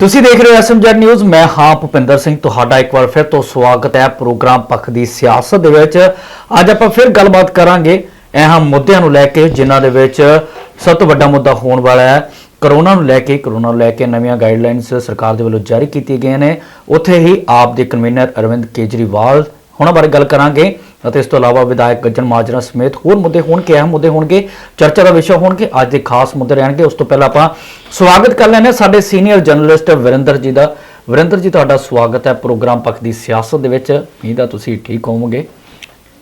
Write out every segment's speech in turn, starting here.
ਤੁਸੀਂ ਦੇਖ ਰਹੇ ਹੋ ਐਸਐਮਜੈਡ ਨਿਊਜ਼ ਮੈਂ ਹਾਂ ਭੁਪਿੰਦਰ ਸਿੰਘ, ਤੁਹਾਡਾ ਇੱਕ ਵਾਰ ਫਿਰ ਤੋਂ ਸਵਾਗਤ ਹੈ ਪ੍ਰੋਗਰਾਮ ਪੱਖ ਦੀ ਸਿਆਸਤ ਦੇ ਵਿੱਚ। ਅੱਜ ਆਪਾਂ ਫਿਰ ਗੱਲਬਾਤ ਕਰਾਂਗੇ ਅਹਿਮ ਮੁੱਦਿਆਂ ਨੂੰ ਲੈ ਕੇ, ਜਿਨ੍ਹਾਂ ਦੇ ਵਿੱਚ ਸਭ ਤੋਂ ਵੱਡਾ ਮੁੱਦਾ ਹੋਣ ਵਾਲਾ ਹੈ। ਕਰੋਨਾ ਨੂੰ ਲੈ ਕੇ, ਕਰੋਨਾ ਨੂੰ ਲੈ ਕੇ ਨਵੀਆਂ ਗਾਈਡਲਾਈਨਸ ਸਰਕਾਰ ਦੇ ਵੱਲੋਂ ਜਾਰੀ ਕੀਤੀਆਂ ਗਈਆਂ ਨੇ। ਉੱਥੇ ਹੀ ਆਪ ਦੇ ਕਨਵੀਨਰ ਅਰਵਿੰਦ ਕੇਜਰੀਵਾਲ ਉਹਨਾਂ ਬਾਰੇ ਗੱਲ ਕਰਾਂਗੇ। ਅਤੇ ਇਸ ਤੋਂ ਇਲਾਵਾ ਵਿਧਾਇਕ ਗੱਜਣ ਮਾਜਰਾ ਸਮੇਤ ਹੋਰ ਮੁੱਦੇ ਹੋਣਗੇ ਅਹਿਮ ਮੁੱਦੇ ਹੋਣਗੇ ਚਰਚਾ ਦਾ ਵਿਸ਼ਾ ਹੋਣਗੇ ਅੱਜ ਦੇ ਖਾਸ ਮੁੱਦੇ ਰਹਿਣਗੇ। ਉਸ ਤੋਂ ਪਹਿਲਾਂ ਆਪਾਂ ਸਵਾਗਤ ਕਰ ਹਾਂ ਸਾਡੇ ਸੀਨੀਅਰ ਜਰਨਲਿਸਟ ਵਰਿੰਦਰ ਜੀ ਦਾ। ਵਰਿੰਦਰ ਜੀ ਤੁਹਾਡਾ ਸਵਾਗਤ ਹੈ ਪ੍ਰੋਗਰਾਮ ਪੱਖ ਦੀ ਸਿਆਸਤ ਦੇ ਵਿੱਚ। ਉਮੀਦ ਆ ਤੁਸੀਂ ਠੀਕ ਹੋਵੋਗੇ।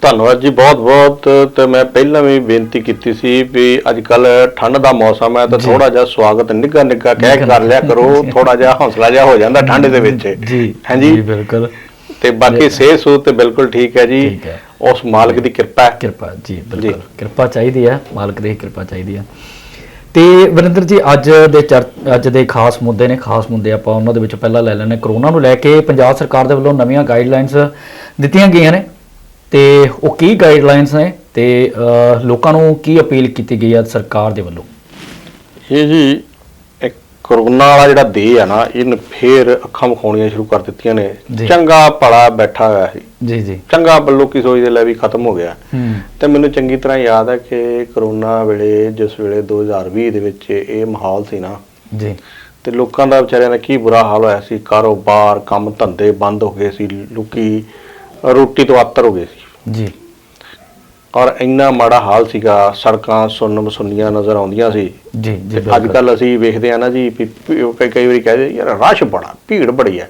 ਧੰਨਵਾਦ ਜੀ ਬਹੁਤ ਬਹੁਤ। ਤੇ ਮੈਂ ਪਹਿਲਾਂ ਵੀ ਬੇਨਤੀ ਕੀਤੀ ਸੀ ਵੀ ਅੱਜ ਕੱਲ ਠੰਡ ਦਾ ਮੌਸਮ ਹੈ ਤਾਂ ਥੋੜਾ ਜਿਹਾ ਸਵਾਗਤ ਨਿੱਘਾ ਨਿੱਘਾ ਕਹਿ ਕਰ ਲਿਆ ਕਰੋ ਥੋੜਾ ਜਿਹਾ ਹੌਸਲਾ ਜਿਹਾ ਹੋ ਜਾਂਦਾ ਠੰਡ ਦੇ ਵਿੱਚ। ਜੀ ਹਾਂਜੀ ਜੀ ਬਿਲਕੁਲ। ਤੇ ਬਾਕੀ ਸਿਹਤ ਸੂਤ ਤੇ ਬਿਲਕੁਲ ਠੀਕ ਹੈ ਜੀ। ਠੀਕ ਹੈ। ਉਸ ਮਾਲਕ ਦੀ ਕਿਰਪਾ ਹੈ। ਕਿਰਪਾ ਜੀ ਬਿਲਕੁਲ। ਕਿਰਪਾ ਚਾਹੀਦੀ ਹੈ। ਮਾਲਕ ਦੀ ਕਿਰਪਾ ਚਾਹੀਦੀ ਹੈ। ਤੇ ਵਰਿੰਦਰ ਜੀ ਅੱਜ ਦੇ ਅੱਜ ਦੇ ਖਾਸ ਮੁੱਦੇ ਨੇ। ਖਾਸ ਮੁੱਦੇ ਆਪਾਂ ਉਹਨਾਂ ਦੇ ਵਿੱਚ ਪਹਿਲਾਂ ਲੈ ਲੈਣੇ ਕਰੋਨਾ ਨੂੰ ਲੈ ਕੇ ਪੰਜਾਬ ਸਰਕਾਰ ਦੇ ਵੱਲੋਂ ਨਵੀਆਂ ਗਾਈਡਲਾਈਨਸ ਦਿੱਤੀਆਂ ਗਈਆਂ ਨੇ। ਤੇ ਉਹ ਕੀ ਗਾਈਡਲਾਈਨਸ ਨੇ ਤੇ ਲੋਕਾਂ ਨੂੰ ਕੀ ਅਪੀਲ ਕੀਤੀ ਗਈ ਹੈ ਸਰਕਾਰ ਦੇ ਵੱਲੋਂ? ਇਹ ਜੀ ਕਰੋਨਾ ਵਾਲਾ ਜਿਹੜਾ ਦੇਹ ਆ ਨਾ ਇਹਨ ਫੇਰ ਅੱਖਾਂ ਵਿਖਾਉਣੀਆਂ ਸ਼ੁਰੂ ਕਰ ਦਿੱਤੀਆਂ ਨੇ। ਜੀ। ਚੰਗਾ ਭਲਾ ਬੈਠਾ ਹੋਇਆ ਸੀ। ਜੀ ਜੀ। ਚੰਗਾ ਬੱਲੋ ਕੀ ਸੋਚਦੇ ਲੈ ਵੀ ਖਤਮ ਹੋ ਗਿਆ। ਹੂੰ। ਤੇ ਮੈਨੂੰ ਚੰਗੀ ਤਰ੍ਹਾਂ ਯਾਦ ਹੈ ਕਿ ਕਰੋਨਾ ਵੇਲੇ ਜਿਸ ਵੇਲੇ 2020 ਦੇ ਵਿੱਚ ਇਹ ਮਾਹੌਲ ਸੀ ਨਾ। ਜੀ। ਤੇ ਲੋਕਾਂ ਦਾ ਵਿਚਾਰਿਆਂ ਦਾ ਕੀ ਬੁਰਾ ਹਾਲ ਹੋਇਆ ਸੀ ਕਾਰੋਬਾਰ ਕੰਮ ਧੰਦੇ ਬੰਦ ਹੋ ਗਏ ਸੀ ਲੋਕੀ ਰੋਟੀ ਤੋਂ ਆਤਰ ਹੋ ਗਏ ਸੀ। ਜੀ। ਔਰ ਇੰਨਾ ਮਾੜਾ ਹਾਲ ਸੀਗਾ ਸੜਕਾਂ ਸੁੰਨ ਮਸੁੰਨੀਆਂ ਨਜ਼ਰ ਆਉਂਦੀਆਂ ਸੀ। ਜੀ ਜੀ ਅੱਜ। ਕੱਲ ਅਸੀਂ ਵੇਖਦੇ ਆ ਨਾ ਜੀ ਕਈ ਕਈ ਵਾਰੀ ਕਹਦੇ ਯਾਰ ਰਸ਼ ਬੜਾ ਭੀੜ ਬੜੀ ਹੈ।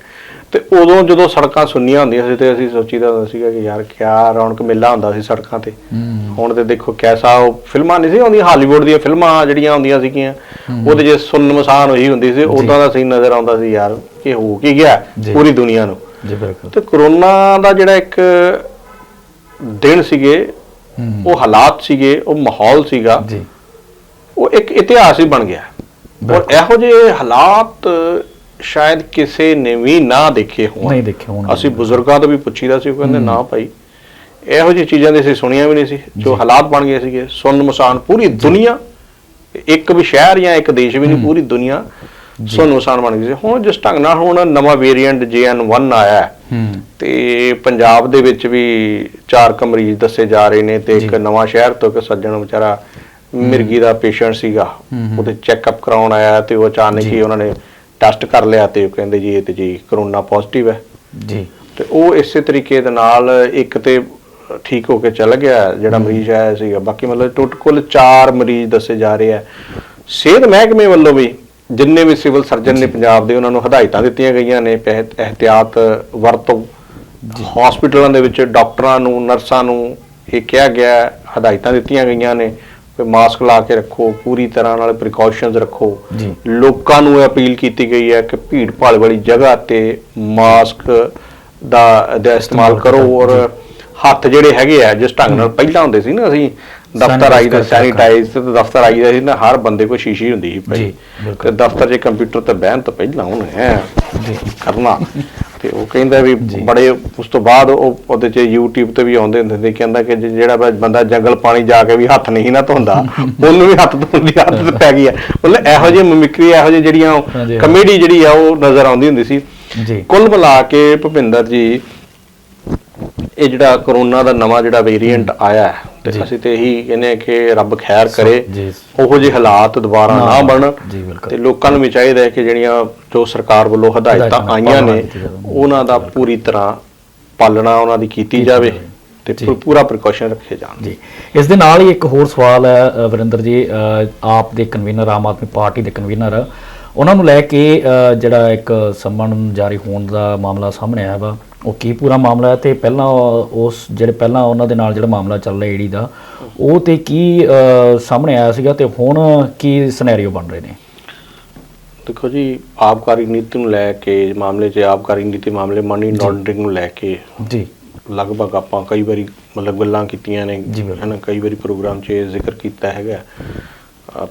ਤੇ ਉਦੋਂ ਜਦੋਂ ਸੜਕਾਂ ਸੁੰਨੀਆਂ ਹੁੰਦੀਆਂ ਸੀ ਤੇ ਅਸੀਂ ਸੋਚੀਦਾ ਹੁੰਦਾ ਸੀਗਾ ਕਿ ਯਾਰ ਕਿਆ ਰੌਣਕ ਮੇਲਾ ਹੁੰਦਾ ਸੀ ਸੜਕਾਂ ਤੇ। ਹੁਣ ਤੇ ਦੇਖੋ ਕੈਸਾ ਉਹ ਫਿਲਮਾਂ ਨਹੀਂ ਸੀ ਆਉਂਦੀਆਂ ਹਾਲੀਵੁੱਡ ਦੀਆਂ ਫਿਲਮਾਂ ਜਿਹੜੀਆਂ ਆਉਂਦੀਆਂ ਸੀਗੀਆਂ। ਉਹਦੇ ਜੇ ਸੁੰਨ ਮਸਾਨ ਹੋਈ ਹੁੰਦੀ ਸੀ ਉਦਾਂ ਦਾ ਸੀਨ ਨਜ਼ਰ ਆਉਂਦਾ ਸੀ ਯਾਰ ਕਿ ਹੋ ਕੀ ਗਿਆ। ਪੂਰੀ ਦੁਨੀਆ ਨੂੰ। ਜੀ ਬਿਲਕੁਲ। ਤੇ ਕਰੋਨਾ ਦਾ ਜਿਹੜਾ ਇੱਕ ਦਿਨ ਸੀਗੇ ਉਹ ਹਾਲਾਤ ਸੀਗੇ ਉਹ ਮਾਹੌਲ ਸੀਗਾ ਜੀ। ਉਹ ਇੱਕ ਇਤਿਹਾਸ ਹੀ ਬਣ ਗਿਆ। ਔਰ ਇਹੋ ਜਿਹੇ ਹਾਲਾਤ ਸ਼ਾਇਦ ਕਿਸੇ ਨੇ ਵੀ ਨਾ ਦੇਖੇ ਹੋਣ। ਨਹੀਂ ਦੇਖੇ ਹੁਣ ਅਸੀਂ ਬਜ਼ੁਰਗਾਂ ਤੋਂ ਵੀ ਪੁੱਛੀਦਾ ਸੀ ਉਹ ਕਹਿੰਦੇ ਨਾ ਭਾਈ ਇਹੋ ਜਿਹੀ ਚੀਜ਼ਾਂ ਦੇ ਅਸੀਂ ਸੁਣੀਆਂ ਵੀ ਨਹੀਂ ਸੀ। ਜੋ ਹਾਲਾਤ ਬਣ ਗਏ ਸੀਗੇ ਸੁੰਨ ਮਸਾਨ ਪੂਰੀ ਦੁਨੀਆ ਇੱਕ ਵੀ ਸ਼ਹਿਰ ਜਾਂ ਇੱਕ ਦੇਸ਼ ਵੀ ਨਹੀਂ ਪੂਰੀ ਦੁਨੀਆ ਸੁੰਨ ਮਸਾਨ ਬਣ ਗਈ ਸੀ। ਹੁਣ ਜਿਸ ਢੰਗ ਨਾਲ ਹੁਣ ਨਵਾਂ ਵੇਰੀਐਂਟ JN1 ਆਇਆ ਹੈ, ਹੂੰ ਤੇ ਪੰਜਾਬ ਦੇ ਵਿੱਚ ਵੀ ਚਾਰ ਕੁ ਮਰੀਜ਼ ਦੱਸੇ ਜਾ ਰਹੇ ਨੇ ਤੇ ਇੱਕ ਨਵਾਂ ਸ਼ਹਿਰ ਤੋਂ ਇੱਕ ਸੱਜਣ ਵਿਚਾਰਾ ਮਿਰਗੀ ਦਾ ਪੇਸ਼ੈਂਟ ਸੀਗਾ। ਉਹਦੇ ਚੈੱਕਅਪ ਕਰਾਉਣ ਆਇਆ ਤੇ ਉਹ ਅਚਾਨਕ ਹੀ ਉਹਨਾਂ ਨੇ ਟੈਸਟ ਕਰ ਲਿਆ ਤੇ ਉਹ ਕਹਿੰਦੇ ਜੀ ਇਹ ਤੇ ਜੀ ਕਰੋਨਾ ਪੋਜ਼ਿਟਿਵ ਹੈ। ਜੀ। ਤੇ ਉਹ ਇਸੇ ਤਰੀਕੇ ਦੇ ਨਾਲ ਇੱਕ ਤੇ ਠੀਕ ਹੋ ਕੇ ਚੱਲ ਗਿਆ ਜਿਹੜਾ ਮਰੀਜ਼ ਆਇਆ ਸੀਗਾ। ਬਾਕੀ ਮਤਲਬ ਟੋਟਲ 4 ਮਰੀਜ਼ ਦੱਸੇ ਜਾ ਰਹੇ ਆ। ਸਿਹਤ ਮਹਿਕਮੇ ਵੱਲੋਂ ਵੀ ਜਿੰਨੇ ਵੀ ਸਿਵਲ ਸਰਜਨ ਨੇ ਪੰਜਾਬ ਦੇ ਉਹਨਾਂ ਨੂੰ ਹਦਾਇਤਾਂ ਦਿੱਤੀਆਂ ਗਈਆਂ ਨੇ ਇਹਤਿਆਤ ਵਰਤੋ। ਹਸਪੀਟਲਾਂ ਦੇ ਵਿੱਚ ਡਾਕਟਰਾਂ ਨੂੰ ਨਰਸਾਂ ਨੂੰ ਇਹ ਕਿਹਾ ਗਿਆ ਹਦਾਇਤਾਂ ਦਿੱਤੀਆਂ ਗਈਆਂ ਨੇ ਕਿ ਮਾਸਕ ਲਾ ਕੇ ਰੱਖੋ ਪੂਰੀ ਤਰ੍ਹਾਂ ਨਾਲ ਪ੍ਰੀਕਾਸ਼ਨਸ ਰੱਖੋ। ਲੋਕਾਂ ਨੂੰ ਅਪੀਲ ਕੀਤੀ ਗਈ ਹੈ ਕਿ ਭੀੜ ਭਾੜ ਵਾਲੀ ਜਗ੍ਹਾ ਤੇ ਮਾਸਕ ਦਾ ਦਾ ਇਸਤੇਮਾਲ ਕਰੋ ਔਰ ਹੱਥ ਜਿਹੜੇ ਹੈਗੇ ਆ ਜਿਸ ਢੰਗ ਨਾਲ ਪਹਿਲਾਂ ਹੁੰਦੇ ਸੀ ਨਾ ਅਸੀਂ ਦਫ਼ਤਰ ਆਈ ਦਾ Sanitize ਕਰਕੇ ਸੈਨੀਟਾਈਜ਼ ਤੇ ਦਫ਼ਤਰ ਆਈ ਦਾ ਸੀ ਨਾ ਹਰ ਬੰਦੇ ਕੋਲ ਸ਼ੀਸ਼ੀ ਹੁੰਦੀ ਸੀ ਭਾਈ। ਤੇ ਦਫ਼ਤਰ 'ਚ ਕੰਪਿਊਟਰ ਤੇ ਬਹਿਣ ਤੋਂ ਪਹਿਲਾਂ ਉਹਨੇ ਕਰਨਾ। ਤੇ ਉਹ ਕਹਿੰਦਾ ਵੀ ਬੜੇ ਉਸ ਤੋਂ ਬਾਅਦ ਉਹ ਉਹਦੇ 'ਚ YouTube ਤੇ ਵੀ ਆਉਂਦੇ ਹੁੰਦੇ ਨੇ ਕਹਿੰਦਾ ਕਿ ਜਿਹੜਾ ਬੰਦਾ ਜੰਗਲ ਪਾਣੀ ਜਾ ਕੇ ਵੀ ਹੱਥ ਨਹੀਂ ਨਾ ਧੋਂਦਾ ਉਹਨੂੰ ਵੀ ਹੱਥ ਧੋਣ ਦੀ ਆਦਤ ਪੈ ਗਈ ਹੈ ਮਤਲਬ ਇਹੋ ਜਿਹੀ ਮਿਮਿਕਰੀ ਇਹੋ ਜਿਹੀ ਜਿਹੜੀਆਂ ਕਮੇਡੀ ਜਿਹੜੀ ਆ ਉਹ ਨਜ਼ਰ ਆਉਂਦੀ ਹੁੰਦੀ ਸੀ। ਜੀ। ਕੁੱਲ ਮਿਲਾ ਕੇ ਭੁਪਿੰਦਰ ਜੀ ਇਹ ਜਿਹੜਾ ਕਰੋਨਾ ਦਾ ਨਵਾਂ ਜਿਹੜਾ ਵੇਰੀਐਂਟ ਆਇਆ ਹੈ, ਤੇ। ਅਸੀਂ ਤੇ ਇਹੀ ਕਹਿੰਦੇ ਕਿ ਰੱਬ ਖੈਰ ਕਰੇ। ਉਹੋ ਜਿਹੇ ਹਾਲਾਤ ਦੁਬਾਰਾ ਨਾ ਬਣਨ। ਤੇ ਲੋਕਾਂ ਨੂੰ ਵੀ ਚਾਹੀਦਾ ਹੈ ਕਿ ਜਿਹੜੀਆਂ ਜੋ ਸਰਕਾਰ ਵੱਲੋਂ ਹਦਾਇਤਾਂ ਆਈਆਂ ਨੇ। ਉਹਨਾਂ ਦਾ ਪੂਰੀ ਤਰ੍ਹਾਂ ਪਾਲਣਾ ਉਹਨਾਂ ਦੀ ਕੀਤੀ ਜਾਵੇ ਤੇ ਪੂਰਾ ਪ੍ਰੀਕਾਸ਼ਨ ਰੱਖੇ ਜਾਣ ਜੀ ਇਸ ਦੇ ਨਾਲ ਹੀ ਇੱਕ ਹੋਰ ਸਵਾਲ ਹੈ ਵਰਿੰਦਰ ਜੀ ਆਪ ਦੇ ਕਨਵੀਨਰ ਆਮ ਆਦਮੀ ਪਾਰਟੀ ਦੇ ਕਨਵੀਨਰ ਉਹਨਾਂ ਨੂੰ ਲੈ ਕੇ ਜਿਹੜਾ ਇੱਕ ਸੰਮਨ ਜਾਰੀ ਹੋਣ ਦਾ ਮਾਮਲਾ ਸਾਹਮਣੇ ਆਇਆ ਵਾ ਉਹ ਕੀ ਪੂਰਾ ਮਾਮਲਾ ਹੈ ਤੇ ਪਹਿਲਾਂ ਉਸ ਜਿਹੜੇ ਪਹਿਲਾਂ ਉਹਨਾਂ ਦੇ ਨਾਲ ਜਿਹੜਾ ਮਾਮਲਾ ਚੱਲ ਰਿਹਾ ਈਡੀ ਦਾ ਉਹ ਤੇ ਕੀ ਸਾਹਮਣੇ ਆਇਆ ਸੀਗਾ ਤੇ ਹੁਣ ਕੀ ਸਿਨੈਰੀਓ ਬਣ ਰਹੇ ਨੇ? ਦੇਖੋ ਜੀ ਆਬਕਾਰੀ ਨੀਤੀ ਨੂੰ ਲੈ ਕੇ ਮਾਮਲੇ 'ਚ ਆਬਕਾਰੀ ਨੀਤੀ ਮਾਮਲੇ ਮਨੀ ਲਾਂਡਰਿੰਗ ਨੂੰ ਲੈ ਕੇ ਜੀ। ਲਗਭਗ ਆਪਾਂ ਕਈ ਵਾਰੀ ਮਤਲਬ ਗੱਲਾਂ ਕੀਤੀਆਂ ਨੇ। ਹਨਾ ਕਈ ਵਾਰੀ ਪ੍ਰੋਗਰਾਮ 'ਚ ਜ਼ਿਕਰ ਕੀਤਾ ਹੈਗਾ।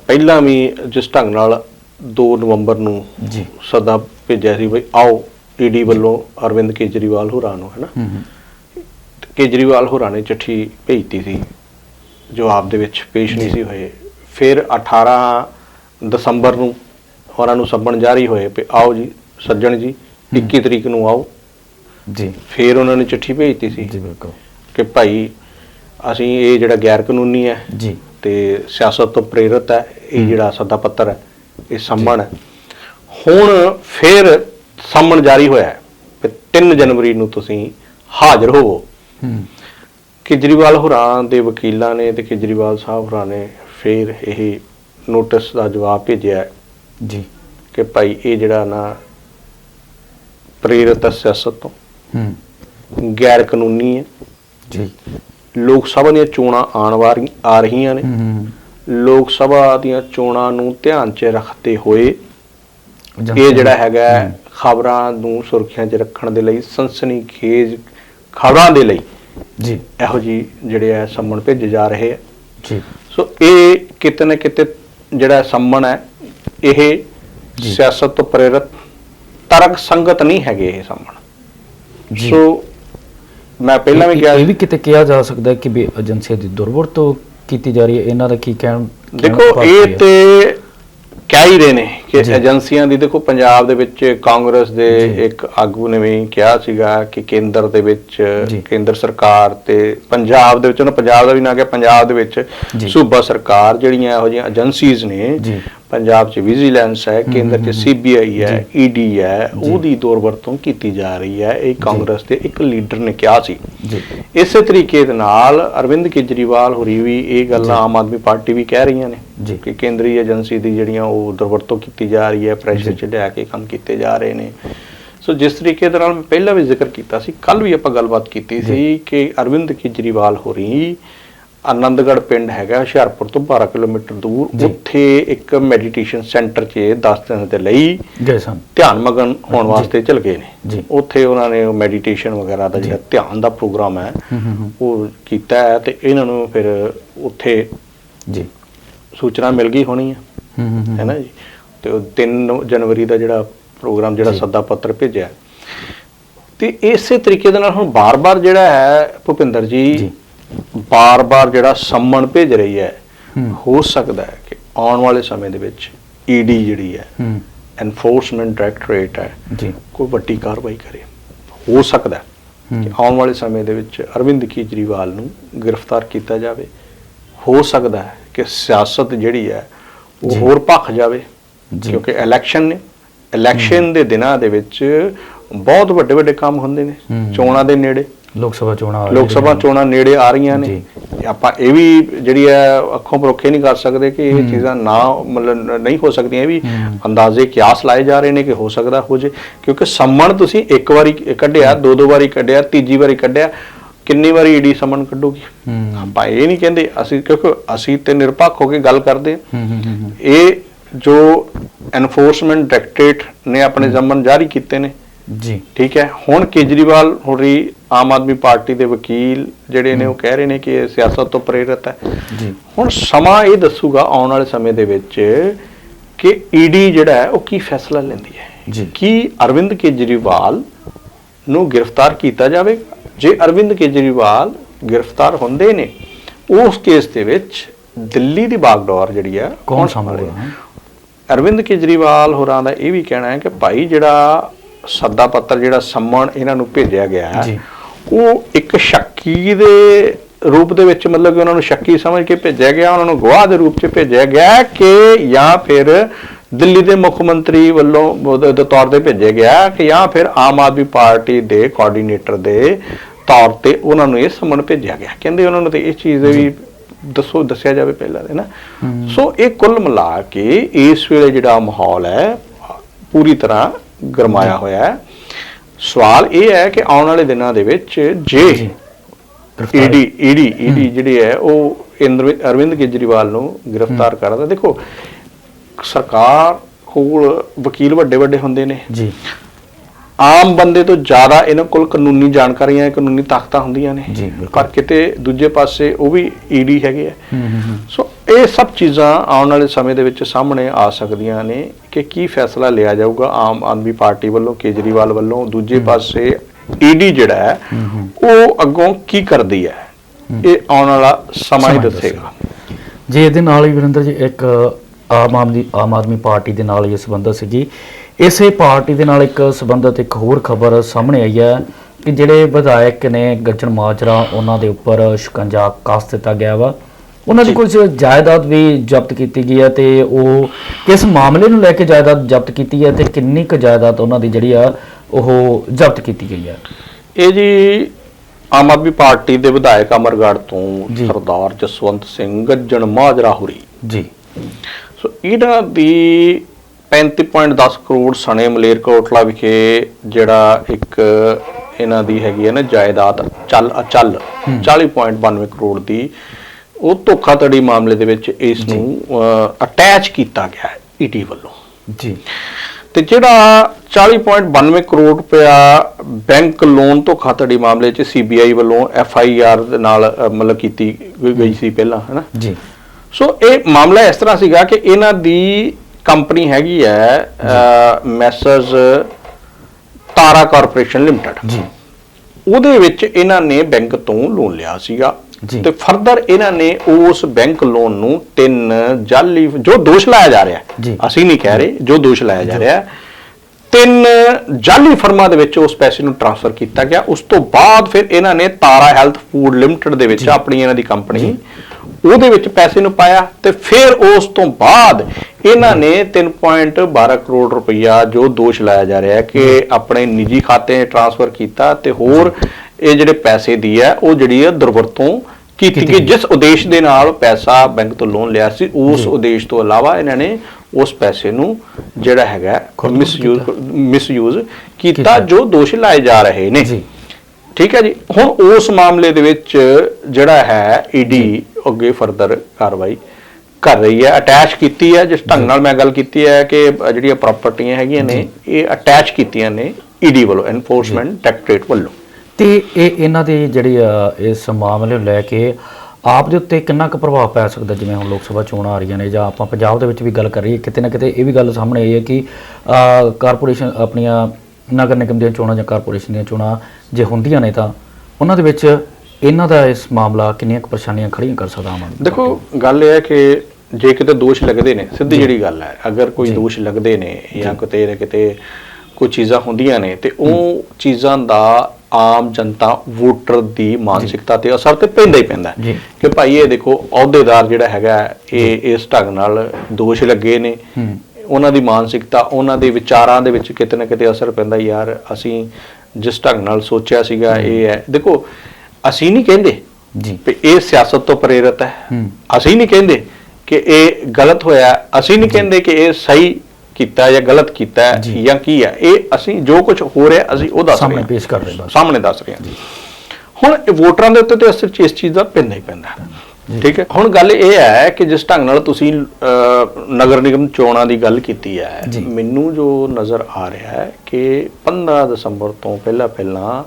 ਪਹਿਲਾਂ ਵੀ ਜਿਸ ਢੰਗ ਨਾਲ 2 ਨਵੰਬਰ ਨੂੰ ਜੀ। ਸਦਾ ਭੇਜਿਆ ਸੀ ਬਈ ਆਓ ਈਡੀ ਵੱਲੋਂ ਅਰਵਿੰਦ ਕੇਜਰੀਵਾਲ ਹੋਰਾਂ ਨੂੰ ਹਨਾ ਕੇਜਰੀਵਾਲ ਹੋਰਾਂ ਨੇ ਚਿੱਠੀ ਭੇਜਤੀ ਸੀ ਜਵਾਬ ਦੇ ਵਿੱਚ ਪੇਸ਼ ਨਹੀਂ ਸੀ ਹੋਏ। ਫਿਰ 18 ਦਸੰਬਰ ਨੂੰ ਹੋਰਾਂ ਨੂੰ ਸੱਬਣ ਜਾਰੀ ਹੋਏ ਵੀ ਆਓ ਜੀ ਸੱਜਣ ਜੀ 21 ਤਰੀਕ ਨੂੰ ਆਓ। ਜੀ। ਫਿਰ ਉਹਨਾਂ ਨੇ ਚਿੱਠੀ ਭੇਜਤੀ ਸੀ ਜੀ ਬਿਲਕੁਲ। ਕਿ ਭਾਈ ਅਸੀਂ ਇਹ ਜਿਹੜਾ ਗੈਰ ਕਾਨੂੰਨੀ ਹੈ ਜੀ। ਤੇ ਸਿਆਸਤ ਤੋਂ ਪ੍ਰੇਰਿਤ ਹੈ ਇਹ ਜਿਹੜਾ ਸੱਦਾ ਪੱਤਰ ਹੈ ਇਹ ਸੰਮਣ ਹੁਣ ਫਿਰ ਸੰਮਣ ਜਾਰੀ ਹੋਇਆ ਹੈ ਕਿ 3 ਜਨਵਰੀ ਨੂੰ ਤੁਸੀਂ ਹਾਜ਼ਰ ਹੋਵੋ। ਹੂੰ। ਕੇਜਰੀਵਾਲ ਹੋਰਾਂ ਦੇ ਵਕੀਲਾਂ ਨੇ ਤੇ ਕੇਜਰੀਵਾਲ ਸਾਹਿਬ ਹੋਰਾਂ ਨੇ ਫਿਰ ਇਹ ਨੋਟਿਸ ਦਾ ਜਵਾਬ ਭੇਜਿਆ ਜੀ। ਕਿ ਭਾਈ ਇਹ ਜਿਹੜਾ ਨਾ ਪ੍ਰੇਰਿਤ ਸਿਆਸਤ ਤੋਂ ਹੂੰ। ਗੈਰ ਕਾਨੂੰਨੀ ਹੈ। ਜੀ। ਲੋਕ ਸਭਾ ਦੀਆਂ ਚੋਣਾਂ ਆਉਣ ਵਾਰੀ ਆ ਰਹੀਆਂ ਨੇ। ਹੂੰ। ਲੋਕ ਸਭਾ ਦੀਆਂ ਚੋਣਾਂ ਨੂੰ ਧਿਆਨ 'ਚ ਰੱਖਦੇ ਹੋਏ ਇਹ ਜਿਹੜਾ ਹੈਗਾ ਖਬਰਾਂ ਨੂੰ ਸੁਰਖੀਆਂ 'ਚ ਰੱਖਣ ਦੇ ਲਈ ਸਨਸਨੀਖੇਜ਼ ਖਬਰਾਂ ਦੇ ਲਈ ਜੀ। ਇਹੋ ਜੀ ਜਿਹੜੇ ਆ ਸੰਮਣ ਭੇਜੇ ਜਾ ਰਹੇ ਆ। ਜੀ। ਸੋ ਇਹ ਕਿਤੇ ਨਾ ਕਿਤੇ ਜਿਹੜਾ ਸੰਮਣ ਹੈ ਇਹ। ਸਿਆਸਤ ਤੋਂ ਪ੍ਰੇਰਿਤ ਤਰਕ ਸੰਗਤ ਨਹੀਂ ਹੈਗੇ ਇਹ ਸੰਮਣ। ਜੀ। ਸੋ ਮੈਂ ਪਹਿਲਾਂ ਵੀ ਕਿਹਾ ਇਹ ਵੀ ਕਿਤੇ ਕਿਹਾ ਜਾ ਸਕਦਾ ਹੈ ਕਿ ਵੀ ਏਜੰਸੀਆਂ ਦੀ ਦੁਰਵਰਤੋਂ ਕੀਤੀ ਜਾ ਰਹੀ ਹੈ। ਇਹਨਾਂ ਦਾ ਕੀ ਕਹਿਣ ਦੇਖੋ ਇਹ? ਤੇ ਕਹਿ ਹੀ ਰਹੇ ਨੇ। ਕਿ। ਏਜੰਸੀਆਂ ਦੀ ਦੇਖੋ ਪੰਜਾਬ ਦੇ ਵਿੱਚ ਕਾਂਗਰਸ ਦੇ। ਇੱਕ ਆਗੂ ਨੇ ਵੀ ਕਿਹਾ ਸੀਗਾ ਕਿ ਕੇਂਦਰ ਦੇ ਵਿੱਚ। ਕੇਂਦਰ ਸਰਕਾਰ ਤੇ ਪੰਜਾਬ ਦੇ ਵਿੱਚ ਉਹਨਾਂ ਪੰਜਾਬ ਦਾ ਵੀ ਨਾ ਕਿਹਾ ਪੰਜਾਬ ਦੇ ਵਿੱਚ। ਸੂਬਾ ਸਰਕਾਰ ਜਿਹੜੀਆਂ ਇਹੋ ਜਿਹੀਆਂ ਏਜੰਸੀਜ਼ ਨੇ ਪੰਜਾਬ 'ਚ ਵਿਜੀਲੈਂਸ ਹੈ ਕੇਂਦਰ 'ਚ ਸੀਬੀਆਈ ਹੈ ਈਡੀ ਹੈ। ਉਹਦੀ ਦੁਰਵਰਤੋਂ ਕੀਤੀ ਜਾ ਰਹੀ ਹੈ ਇਹ ਕਾਂਗਰਸ ਦੇ ਇੱਕ ਲੀਡਰ ਨੇ ਕਿਹਾ ਸੀ ਇਸੇ ਤਰੀਕੇ ਦੇ ਨਾਲ ਅਰਵਿੰਦ ਕੇਜਰੀਵਾਲ ਹੋਰੀ ਵੀ ਇਹ ਗੱਲਾਂ ਆਮ ਆਦਮੀ ਪਾਰਟੀ ਵੀ ਕਹਿ ਰਹੀਆਂ ਨੇ। ਕਿ ਕੇਂਦਰੀ ਏਜੰਸੀ ਦੀ ਜਿਹੜੀਆਂ ਉਹ ਦੁਰਵਰਤੋਂ ਕੀਤੀ ਜਾ ਰਹੀ ਹੈ ਪ੍ਰੈਸ਼ਰ ਚ ਲਿਆ ਕੇ ਕੰਮ ਕੀਤੇ ਜਾ ਰਹੇ ਨੇ। ਸੋ ਜਿਸ ਤਰੀਕੇ ਦੇ ਨਾਲ ਮੈਂ ਪਹਿਲਾਂ ਵੀ ਜ਼ਿਕਰ ਕੀਤਾ ਸੀ ਕੱਲ ਵੀ ਆਪਾਂ ਗੱਲਬਾਤ ਕੀਤੀ ਸੀ ਕਿ ਅਰਵਿੰਦ ਕੇਜਰੀਵਾਲ ਹੋਰੀ ਆਨੰਦਗੜ੍ਹ ਪਿੰਡ ਹੈਗਾ ਹੁਸ਼ਿਆਰਪੁਰ ਤੋਂ 12 ਕਿਲੋਮੀਟਰ ਦੂਰ। ਉੱਥੇ ਇੱਕ ਮੈਡੀਟੇਸ਼ਨ ਸੈਂਟਰ 'ਚ 10 ਦਿਨ ਦੇ ਲਈ ਗਏ ਸਨ। ਧਿਆਨ ਮਗਨ ਹੋਣ। ਵਾਸਤੇ ਚਲ ਗਏ ਨੇ। ਉੱਥੇ ਉਹਨਾਂ ਨੇ ਮੈਡੀਟੇਸ਼ਨ ਵਗੈਰਾ ਦਾ ਜਿਹੜਾ ਧਿਆਨ ਦਾ ਪ੍ਰੋਗਰਾਮ ਹੈ ਹੂੰ ਹੂੰ ਹੂੰ। ਉਹ ਕੀਤਾ ਹੈ ਤੇ ਇਹਨਾਂ ਨੂੰ ਫਿਰ ਉੱਥੇ ਜੀ। ਸੂਚਨਾ ਮਿਲ ਗਈ ਹੋਣੀ ਹੈ। ਹੂੰ ਹੂੰ ਹੂੰ। ਹੈ ਨਾ ਜੀ? ਤੇ ਉਹ 3 ਜਨਵਰੀ ਦਾ ਜਿਹੜਾ ਪ੍ਰੋਗਰਾਮ ਜਿਹੜਾ। ਸੱਦਾ ਪੱਤਰ ਭੇਜਿਆ ਤੇ ਇਸੇ ਤਰੀਕੇ ਦੇ ਨਾਲ ਹੁਣ ਬਾਰ-ਬਾਰ ਜਿਹੜਾ ਹੈ ਭੁਪਿੰਦਰ ਜੀ। ਬਾਰ-ਬਾਰ ਜਿਹੜਾ ਸੰਮਣ ਭੇਜ ਰਹੀ ਹੈ ਹੂੰ। ਸਕਦਾ ਹੈ ਕਿ ਆਉਣ ਵਾਲੇ ਸਮੇਂ ਦੇ ਵਿੱਚ ਈਡੀ ਜਿਹੜੀ ਹੈ ਐਨਫੋਰਸਮੈਂਟ ਡਾਇਰੈਕਟੋਰੇਟ ਹੈ ਜੀ ਕੋਈ ਵੱਡੀ ਕਾਰਵਾਈ ਕਰੇ ਹੋ ਸਕਦਾ ਹੈ। ਕਿ ਆਉਣ ਵਾਲੇ ਸਮੇਂ ਦੇ ਵਿੱਚ ਅਰਵਿੰਦ ਕੇਜਰੀਵਾਲ ਨੂੰ ਗ੍ਰਿਫਤਾਰ ਕੀਤਾ ਜਾਵੇ ਹੋ ਸਕਦਾ ਹੈ ਕਿ ਸਿਆਸਤ ਜਿਹੜੀ ਹੈ ਉਹ। ਹੋਰ ਭਖ ਜਾਵੇ। ਕਿਉਂਕਿ ਇਲੈਕਸ਼ਨ ਨੇ। ਇਲੈਕਸ਼ਨ ਦੇ ਦਿਨਾਂ ਦੇ ਵਿੱਚ ਬਹੁਤ ਵੱਡੇ ਵੱਡੇ ਕੰਮ ਹੁੰਦੇ ਨੇ। ਚੋਣਾਂ ਦੇ ਨੇੜੇ। ਲੋਕ ਸਭਾ ਚੋਣਾਂ ਆ ਲੋਕ ਸਭਾ। ਚੋਣਾਂ ਨੇੜੇ ਆ ਰਹੀਆਂ ਨੇ। ਆਪਾਂ ਇਹ ਵੀ ਜਿਹੜੀ ਹੈ ਅੱਖੋਂ ਪਰੋਖੇ ਨਹੀਂ ਕਰ ਸਕਦੇ ਕਿ ਇਹ ਚੀਜ਼ਾਂ ਨਾ ਮਤਲਬ ਨਹੀਂ ਹੋ ਸਕਦੀਆਂ। ਇਹ ਵੀ। ਅੰਦਾਜ਼ੇ ਕਿਆਸ ਲਾਏ ਜਾ ਰਹੇ ਨੇ ਕਿ ਹੋ ਸਕਦਾ ਹੋ ਜੇ। ਕਿਉਂਕਿ ਸੰਮਣ ਤੁਸੀਂ ਇੱਕ ਵਾਰੀ ਕੱਢਿਆ ਦੋ ਦੋ ਵਾਰੀ ਕੱਢਿਆ ਤੀਜੀ ਵਾਰੀ ਕੱਢਿਆ ਕਿੰਨੀ ਵਾਰੀ ਈਡੀ ਸੰਮਣ ਕੱਢੂਗੀ? ਆਪਾਂ ਇਹ ਨਹੀਂ ਕਹਿੰਦੇ ਅਸੀਂ ਕਿਉਂਕਿ ਅਸੀਂ ਤੇ ਨਿਰਪੱਖ ਹੋ ਕੇ ਗੱਲ ਕਰਦੇ ਹੂੰ। ਇਹ ਜੋ ਐਨਫੋਰਸਮੈਂਟ ਡਾਇਰੈਕਟੋਰੇਟ ਨੇ ਆਪਣੇ ਜ਼ਮਨ ਜਾਰੀ ਕੀਤੇ ਨੇ। ਜੀ। ਠੀਕ ਹੈ। ਹੁਣ ਕੇਜਰੀਵਾਲ ਹੋਰੀ ਆਮ ਆਦਮੀ ਪਾਰਟੀ ਦੇ ਵਕੀਲ ਜਿਹੜੇ ਨੇ ਉਹ ਕਹਿ ਰਹੇ ਨੇ ਕਿ ਇਹ ਸਿਆਸਤ ਤੋਂ ਪ੍ਰੇਰਿਤ ਹੈ। ਜੀ। ਹੁਣ ਸਮਾਂ ਇਹ ਦੱਸੂਗਾ ਆਉਣ ਵਾਲੇ ਸਮੇਂ ਦੇ ਵਿੱਚ ਕਿ ਈਡੀ ਜਿਹੜਾ ਹੈ ਉਹ ਕੀ ਫੈਸਲਾ ਲੈਂਦੀ ਹੈ। ਜੀ। ਕੀ ਅਰਵਿੰਦ ਕੇਜਰੀਵਾਲ ਨੂੰ ਗ੍ਰਿਫਤਾਰ ਕੀਤਾ ਜਾਵੇ? ਜੇ ਅਰਵਿੰਦ ਕੇਜਰੀਵਾਲ ਗ੍ਰਿਫਤਾਰ ਹੁੰਦੇ ਨੇ ਉਸ ਕੇਸ ਦੇ ਵਿੱਚ ਦਿੱਲੀ ਦੀ ਬਾਗਡੋਰ ਜਿਹੜੀ ਹੈ ਕੌਣ ਸੰਭਾਲੇਗਾ ਹੈਂ? ਅਰਵਿੰਦ ਕੇਜਰੀਵਾਲ ਹੋਰਾਂ ਦਾ ਇਹ ਵੀ ਕਹਿਣਾ ਹੈ ਕਿ ਭਾਈ ਜਿਹੜਾ ਸੱਦਾ ਪੱਤਰ ਜਿਹੜਾ ਸੰਮਣ ਇਹਨਾਂ ਨੂੰ ਭੇਜਿਆ ਗਿਆ ਹੈ। ਉਹ ਇੱਕ ਸ਼ੱਕੀ ਦੇ ਰੂਪ ਦੇ ਵਿੱਚ ਮਤਲਬ ਕਿ ਉਹਨਾਂ ਨੂੰ ਸ਼ੱਕੀ ਸਮਝ ਕੇ ਭੇਜਿਆ ਗਿਆ ਉਹਨਾਂ ਨੂੰ ਗਵਾਹ ਦੇ ਰੂਪ 'ਚ ਭੇਜਿਆ ਗਿਆ ਕਿ ਜਾਂ ਫਿਰ ਦਿੱਲੀ ਦੇ ਮੁੱਖ ਮੰਤਰੀ ਵੱਲੋਂ ਦੇ ਤੌਰ ਤੇ ਭੇਜਿਆ ਗਿਆ ਕਿ ਜਾਂ ਫਿਰ ਆਮ ਆਦਮੀ ਪਾਰਟੀ ਦੇ ਕੋਆਰਡੀਨੇਟਰ ਦੇ ਤੌਰ ਤੇ ਉਹਨਾਂ ਨੂੰ ਇਹ ਸੰਮਣ ਭੇਜਿਆ ਗਿਆ ਕਹਿੰਦੇ ਉਹਨਾਂ ਨੂੰ ਤੇ ਇਸ ਚੀਜ਼ ਦੇ ਵੀ ਦੱਸੋ ਦੱਸਿਆ ਜਾਵੇ ਪਹਿਲਾਂ ਦੇ ਨਾ। ਸੋ ਇਹ ਕੁੱਲ ਮਿਲਾ ਕੇ ਇਸ ਵੇਲੇ ਜਿਹੜਾ ਮਾਹੌਲ ਹੈ ਪੂਰੀ ਤਰ੍ਹਾਂ ਗਰਮਾਇਆ ਹੋਇਆ ਹੈ। ਸਵਾਲ ਇਹ ਹੈ ਕਿ ਆਉਣ ਵਾਲੇ ਦਿਨਾਂ ਦੇ ਵਿੱਚ ਜੇ। ਈਡੀ ਈਡੀ ਈਡੀ ਜਿਹੜੀ ਹੈ ਉਹ ਅਰਵਿੰਦ ਕੇਜਰੀਵਾਲ ਨੂੰ ਗ੍ਰਿਫਤਾਰ ਕਰਦਾ। ਦੇਖੋ ਸਰਕਾਰ ਕੋਲ ਵਕੀਲ ਵੱਡੇ ਵੱਡੇ ਹੁੰਦੇ ਨੇ। ਜੀ। ਆਮ ਬੰਦੇ ਤੋਂ ਜ਼ਿਆਦਾ ਇਹਨਾਂ ਕੋਲ ਕਾਨੂੰਨੀ ਜਾਣਕਾਰੀਆਂ ਕਾਨੂੰਨੀ ਤਾਕਤਾਂ ਹੁੰਦੀਆਂ ਨੇ। ਪਰ ਕਿਤੇ ਦੂਜੇ ਪਾਸੇ ਉਹ ਵੀ ਈਡੀ ਹੈਗੇ ਆ। ਸੋ ਇਹ ਸਭ ਚੀਜ਼ਾਂ ਆਉਣ ਵਾਲੇ ਸਮੇਂ ਦੇ ਵਿੱਚ ਸਾਹਮਣੇ ਆ ਸਕਦੀਆਂ ਨੇ ਕਿ ਕੀ ਫੈਸਲਾ ਲਿਆ ਜਾਊਗਾ ਆਮ ਆਦਮੀ ਪਾਰਟੀ ਵੱਲੋਂ ਕੇਜਰੀਵਾਲ ਵੱਲੋਂ। ਦੂਜੇ ਪਾਸੇ ਈਡੀ ਜਿਹੜਾ ਹੈ ਉਹ ਅੱਗੋਂ ਕੀ ਕਰਦੀ ਹੈ ਇਹ ਆਉਣ ਵਾਲਾ ਸਮਾਂ ਹੀ ਦੱਸੇਗਾ। ਜੀ ਇਹਦੇ ਨਾਲ ਹੀ ਵਿਰਿੰਦਰ ਜੀ ਇੱਕ ਆਮ ਆਦਮੀ ਆਮ ਆਦਮੀ ਪਾਰਟੀ ਦੇ ਨਾਲ ਇਹ ਸੰਬੰਧਤ ਸੀਗੀ ਇਸੇ ਪਾਰਟੀ ਦੇ ਨਾਲ ਇੱਕ ਸੰਬੰਧਤ ਇੱਕ ਹੋਰ ਖਬਰ ਸਾਹਮਣੇ ਆਈ ਹੈ ਕਿ ਜਿਹੜੇ ਵਿਧਾਇਕ ਨੇ ਗੱਜਣ ਮਾਜਰਾ ਉਹਨਾਂ ਦੇ ਉੱਪਰ ਸ਼ਿਕੰਜਾ ਕੱਸ ਦਿੱਤਾ ਗਿਆ ਵਾ। ਉਹਨਾਂ ਦੀ ਕੁਝ ਜਾਇਦਾਦ ਵੀ ਜ਼ਬਤ ਕੀਤੀ ਗਈ ਹੈ ਤੇ ਉਹ ਕਿਸ ਮਾਮਲੇ ਨੂੰ ਲੈ ਕੇ ਜਾਇਦਾਦ ਜ਼ਬਤ ਕੀਤੀ ਹੈ ਤੇ ਕਿੰਨੀ ਕੁ ਜਾਇਦਾਦ ਉਹਨਾਂ ਦੀ ਜਿਹੜੀ ਆ ਉਹ ਜ਼ਬਤ ਕੀਤੀ ਗਈ ਹੈ? ਇਹ ਜੀ ਆਮ ਆਦਮੀ ਪਾਰਟੀ ਦੇ ਵਿਧਾਇਕ ਅਮਰਗੜ੍ਹ ਤੋਂ। ਸਰਦਾਰ ਜਸਵੰਤ ਸਿੰਘ ਗੱਜਣ ਮਾਜਰਾ ਹੁਰੀ। ਜੀ। ਸੋ ਇਹਨਾਂ ਦੀ 35.10 ਕਰੋੜ ਸਣੇ ਮਲੇਰਕੋਟਲਾ ਵਿਖੇ ਜਿਹੜਾ ਇੱਕ ਇਹਨਾਂ ਦੀ ਹੈਗੀ ਹੈ ਨਾ ਜਾਇਦਾਦ ਚੱਲ ਅਚਲ 40.92 ਕਰੋੜ ਦੀ ਉਹ ਧੋਖਾਧੜੀ ਮਾਮਲੇ ਦੇ ਵਿੱਚ ਇਸ ਨੂੰ ਅਟੈਚ ਕੀਤਾ ਗਿਆ ਹੈ ਈਡੀ ਵੱਲੋਂ। ਜੀ। ਤੇ ਜਿਹੜਾ 40.92 ਕਰੋੜ ਰੁਪਇਆ ਬੈਂਕ ਲੋਨ ਧੋਖਾਧੜੀ ਮਾਮਲੇ 'ਚ ਸੀਬੀਆਈ ਵੱਲੋਂ ਐਫ ਆਈ ਆਰ ਦੇ ਨਾਲ ਮਤਲਬ ਕੀਤੀ ਗਈ ਸੀ ਪਹਿਲਾਂ ਹੈਨਾ? ਜੀ। ਸੋ ਇਹ ਮਾਮਲਾ ਇਸ ਤਰ੍ਹਾਂ ਸੀਗਾ ਕਿ ਇਹਨਾਂ ਦੀ ਕੰਪਨੀ ਹੈਗੀ ਹੈ ਮੈਸਰਸ ਤਾਰਾ ਕਾਰਪੋਰੇਸ਼ਨ ਲਿਮਟਿਡ। ਜੀ। ਉਹਦੇ ਵਿੱਚ ਇਹਨਾਂ ਨੇ ਬੈਂਕ ਤੋਂ ਲੋਨ ਲਿਆ ਸੀਗਾ। ਤੇ ਫਰਦਰ ਇਹਨਾਂ ਨੇ ਉਸ ਬੈਂਕ ਲੋਨ ਨੂੰ ਤਿੰਨ ਜਾਲੀ ਜੋ ਦੋਸ਼ ਲਾਇਆ ਜਾ ਰਿਹਾ ਅਸੀਂ ਨਹੀਂ ਕਹਿ ਰਹੇ ਜੋ ਦੋਸ਼ ਲਾਇਆ ਜਾ ਰਿਹਾ ਤਿੰਨ ਜਾਲੀ ਫਰਮਾਂ ਦੇ ਵਿੱਚ ਉਸ ਪੈਸੇ ਨੂੰ ਟ੍ਰਾਂਸਫਰ ਕੀਤਾ ਗਿਆ। ਉਸ ਤੋਂ ਬਾਅਦ ਫਿਰ ਇਹਨਾਂ ਨੇ ਤਾਰਾ ਹੈਲਥ ਫੂਡ ਲਿਮਟਿਡ ਦੇ ਵਿੱਚ ਆਪਣੀ ਇਹਨਾਂ ਦੀ ਕੰਪਨੀ ਉਹਦੇ ਵਿੱਚ ਪੈਸੇ ਨੂੰ ਪਾਇਆ ਤੇ ਫਿਰ ਉਸ ਤੋਂ ਬਾਅਦ ਇਹਨਾਂ ਨੇ 3.12 ਕਰੋੜ ਰੁਪਈਆ ਜੋ ਦੋਸ਼ ਲਾਇਆ ਜਾ ਰਿਹਾ ਹੈ ਕਿ ਆਪਣੇ ਨਿੱਜੀ ਖਾਤੇ ਟ੍ਰਾਂਸਫਰ ਕੀਤਾ ਤੇ ਹੋਰ ਇਹ ਜਿਹੜੇ ਪੈਸੇ ਦੀ ਹੈ ਉਹ ਜਿਹੜੀ ਹੈ ਦੁਰਵਰਤੋਂ ਕੀਤੀ ਗਈ। ਜਿਸ ਉਦੇਸ਼ ਦੇ ਨਾਲ ਪੈਸਾ ਬੈਂਕ ਤੋਂ ਲੋਨ ਲਿਆ ਸੀ ਉਸ ਉਦੇਸ਼ ਤੋਂ ਇਲਾਵਾ ਇਹਨਾਂ ਨੇ ਉਸ ਪੈਸੇ ਨੂੰ ਜਿਹੜਾ ਹੈਗਾ ਮਿਸਯੂਜ਼ ਮਿਸਯੂਜ਼ ਕੀਤਾ ਕੀਤਾ। ਜੋ ਦੋਸ਼ ਲਾਏ ਜਾ ਰਹੇ ਨੇ। ਜੀ। ਠੀਕ ਹੈ ਜੀ। ਹੁਣ ਉਸ ਮਾਮਲੇ ਦੇ ਵਿੱਚ ਜਿਹੜਾ ਹੈ ਈਡੀ ਅੱਗੇ ਫਰਦਰ ਕਾਰਵਾਈ ਕਰ ਰਹੀ ਹੈ। ਅਟੈਚ ਕੀਤੀ ਹੈ ਜਿਸ ਢੰਗ ਨਾਲ ਮੈਂ ਗੱਲ ਕੀਤੀ ਹੈ ਕਿ ਜਿਹੜੀਆਂ ਪ੍ਰਾਪਰਟੀਆਂ ਹੈਗੀਆਂ ਨੇ ਇਹ ਅਟੈਚ ਕੀਤੀਆਂ ਨੇ ਈਡੀ ਵੱਲੋਂ ਐਨਫੋਰਸਮੈਂਟ ਡਾਇਰੈਕਟੋਰੇਟ ਵੱਲੋਂ। ਤੇ ਇਹ ਇਹਨਾਂ ਦੀ ਜਿਹੜੀ ਇਸ ਮਾਮਲੇ ਨੂੰ ਲੈ ਕੇ ਆਪ ਦੇ ਉੱਤੇ ਕਿੰਨਾ ਕੁ ਪ੍ਰਭਾਵ ਪੈ ਸਕਦਾ ਜਿਵੇਂ ਹੁਣ ਲੋਕ ਸਭਾ ਚੋਣਾਂ ਆ ਰਹੀਆਂ ਨੇ ਜਾਂ ਆਪਾਂ ਪੰਜਾਬ ਦੇ ਵਿੱਚ ਵੀ ਗੱਲ ਕਰ ਰਹੀਏ ਕਿਤੇ ਨਾ ਕਿਤੇ ਇਹ ਵੀ ਗੱਲ ਸਾਹਮਣੇ ਆਈ ਹੈ ਕਿ ਕਾਰਪੋਰੇਸ਼ਨ ਆਪਣੀਆਂ ਨਗਰ ਨਿਗਮ ਦੀਆਂ ਚੋਣਾਂ ਜਾਂ ਕਾਰਪੋਰੇਸ਼ਨ ਦੀਆਂ ਚੋਣਾਂ ਜੇ ਹੁੰਦੀਆਂ ਨੇ ਤਾਂ ਉਹਨਾਂ ਦੇ ਵਿੱਚ ਇਹਨਾਂ ਦਾ ਇਸ ਮਾਮਲਾ ਕਿੰਨੀਆਂ ਕੁ ਪਰੇਸ਼ਾਨੀਆਂ ਖੜੀਆਂ ਕਰ ਸਕਦਾ ਆਮ ਆਦਮੀ ਦੇਖੋ ਗੱਲ ਇਹ ਹੈ ਕਿ ਜੇ ਕਿਤੇ ਦੋਸ਼ ਲੱਗਦੇ ਨੇ ਸਿੱਧੀ ਜਿਹੜੀ ਗੱਲ ਹੈ ਅਗਰ ਕੋਈ ਦੋਸ਼ ਲੱਗਦੇ ਨੇ ਜਾਂ। ਕਿਤੇ ਨਾ ਕਿਤੇ ਕੋਈ ਚੀਜ਼ਾਂ ਹੁੰਦੀਆਂ ਨੇ ਤੇ ਉਹ ਚੀਜ਼ਾਂ ਦਾ ਆਮ ਜਨਤਾ ਵੋਟਰ ਦੀ ਮਾਨਸਿਕਤਾ ਤੇ ਅਸਰ ਤੇ ਪੈਂਦਾ ਹੀ ਪੈਂਦਾ। ਕਿ ਭਾਈ ਇਹ ਦੇਖੋ ਅਹੁਦੇਦਾਰ ਜਿਹੜਾ ਹੈਗਾ ਇਹ ਇਸ ਢੰਗ ਨਾਲ ਦੋਸ਼ ਲੱਗੇ ਨੇ। ਉਹਨਾਂ ਦੀ ਮਾਨਸਿਕਤਾ ਉਹਨਾਂ ਦੇ ਵਿਚਾਰਾਂ ਦੇ ਵਿੱਚ ਕਿਤੇ ਨਾ ਕਿਤੇ ਅਸਰ ਪੈਂਦਾ ਯਾਰ ਅਸੀਂ ਜਿਸ ਢੰਗ ਨਾਲ ਸੋਚਿਆ ਸੀਗਾ ਇਹ ਹੈ। ਦੇਖੋ ਅਸੀਂ ਨਹੀਂ ਕਹਿੰਦੇ ਜੀ। ਵੀ ਇਹ ਸਿਆਸਤ ਤੋਂ ਪ੍ਰੇਰਿਤ ਹੈ। ਅਸੀਂ ਨਹੀਂ ਕਹਿੰਦੇ ਕਿ ਇਹ ਗਲਤ ਹੋਇਆ। ਅਸੀਂ ਨਹੀਂ ਕਹਿੰਦੇ ਕਿ ਇਹ ਸਹੀ ਕੀਤਾ ਜਾਂ ਗਲਤ ਕੀਤਾ ਜੀ। ਕੀ ਹੈ। ਇਹ ਅਸੀਂ ਜੋ ਕੁਝ ਹੋ ਰਿਹਾ ਅਸੀਂ ਉਹ ਦੱਸ ਰਹੇ ਸਾਹਮਣੇ ਹਾਂ। ਪੇਸ਼ ਕਰ ਰਹੇ ਬਸ। ਸਾਹਮਣੇ ਦੱਸ ਰਹੇ ਹਾਂ। ਹੁਣ ਵੋਟਰਾਂ ਦੇ ਉੱਤੇ ਤੇ ਅਸਲ 'ਚ ਇਸ ਚੀਜ਼ ਦਾ ਪੈਂਦਾ ਹੀ ਪੈਂਦਾ। ਠੀਕ ਹੈ ਹੁਣ ਗੱਲ ਇਹ ਹੈ ਕਿ ਜਿਸ ਢੰਗ ਨਾਲ ਤੁਸੀਂ ਨਗਰ ਨਿਗਮ ਚੋਣਾਂ ਦੀ ਗੱਲ ਕੀਤੀ ਹੈ। ਮੈਨੂੰ ਜੋ ਨਜ਼ਰ ਆ ਰਿਹਾ ਹੈ ਕਿ 15 ਦਸੰਬਰ ਤੋਂ ਪਹਿਲਾਂ ਪਹਿਲਾਂ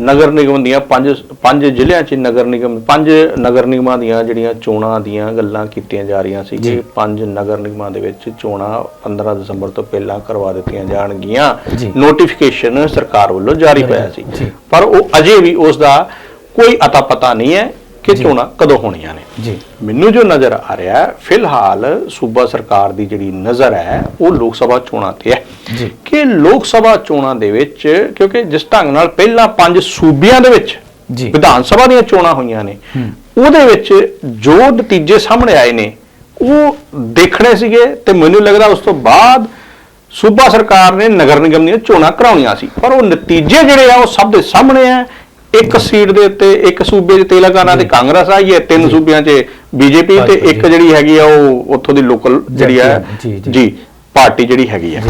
ਨਗਰ ਨਿਗਮ ਦੀਆਂ ਪੰਜ ਪੰਜ ਜ਼ਿਲ੍ਹਿਆਂ 'ਚ ਨਗਰ ਨਿਗਮ ਪੰਜ ਨਗਰ ਨਿਗਮਾਂ ਦੀਆਂ ਜਿਹੜੀਆਂ ਚੋਣਾਂ ਦੀਆਂ ਗੱਲਾਂ ਕੀਤੀਆਂ ਜਾ ਰਹੀਆਂ ਸੀ। ਕਿ ਪੰਜ ਨਗਰ ਨਿਗਮਾਂ ਦੇ ਵਿੱਚ ਚੋਣਾਂ 15 ਦਸੰਬਰ ਤੋਂ ਪਹਿਲਾਂ ਕਰਵਾ ਦਿੱਤੀਆਂ ਜਾਣਗੀਆਂ। ਨੋਟੀਫਿਕੇਸ਼ਨ ਸਰਕਾਰ ਵੱਲੋਂ ਜਾਰੀ ਹੋਇਆ ਸੀ। ਪਰ ਉਹ ਅਜੇ ਵੀ ਉਸ ਦਾ ਕੋਈ ਅਤਾ ਪਤਾ ਨਹੀਂ ਹੈ ਕਿ। ਚੋਣਾਂ ਕਦੋਂ ਹੋਣੀਆਂ ਨੇ? ਜੀ। ਮੈਨੂੰ ਜੋ ਨਜ਼ਰ ਆ ਰਿਹਾ ਫਿਲਹਾਲ ਸੂਬਾ ਸਰਕਾਰ ਦੀ ਜਿਹੜੀ ਨਜ਼ਰ ਹੈ ਉਹ ਲੋਕ ਸਭਾ ਚੋਣਾਂ ਤੇ ਹੈ। ਜੀ। ਕਿ ਲੋਕ ਸਭਾ ਚੋਣਾਂ ਦੇ ਵਿੱਚ ਕਿਉਂਕਿ ਜਿਸ ਢੰਗ ਨਾਲ ਪਹਿਲਾਂ ਪੰਜ ਸੂਬਿਆਂ ਦੇ ਵਿੱਚ ਜੀ। ਵਿਧਾਨ ਸਭਾ ਦੀਆਂ ਚੋਣਾਂ ਹੋਈਆਂ ਨੇ ਉਹਦੇ ਵਿੱਚ ਜੋ ਨਤੀਜੇ ਸਾਹਮਣੇ ਆਏ ਨੇ ਉਹ ਦੇਖਣੇ ਸੀਗੇ ਤੇ ਮੈਨੂੰ ਲੱਗਦਾ ਉਸ ਤੋਂ ਬਾਅਦ ਸੂਬਾ ਸਰਕਾਰ ਨੇ ਨਗਰ ਨਿਗਮ ਦੀਆਂ ਚੋਣਾਂ ਕਰਾਉਣੀਆਂ ਸੀ। ਪਰ ਉਹ ਨਤੀਜੇ ਜਿਹੜੇ ਆ ਉਹ ਸਭ ਦੇ ਸਾਹਮਣੇ ਆ ਇੱਕ ਸੀਟ ਦੇ ਉੱਤੇ ਇੱਕ ਸੂਬੇ 'ਚ ਤੇਲੰਗਾਨਾ ਤੇ ਕਾਂਗਰਸ ਆਈ ਹੈ ਤਿੰਨ ਸੂਬਿਆਂ 'ਚ ਬੀਜੇਪੀ ਤੇ ਇੱਕ। ਜਿਹੜੀ ਹੈਗੀ ਆ ਉਹ ਉੱਥੋਂ ਦੀ ਲੋਕਲ ਜਿਹੜੀ ਹੈ ਜੀ, ਪਾਰਟੀ ਜਿਹੜੀ ਹੈਗੀ ਆ।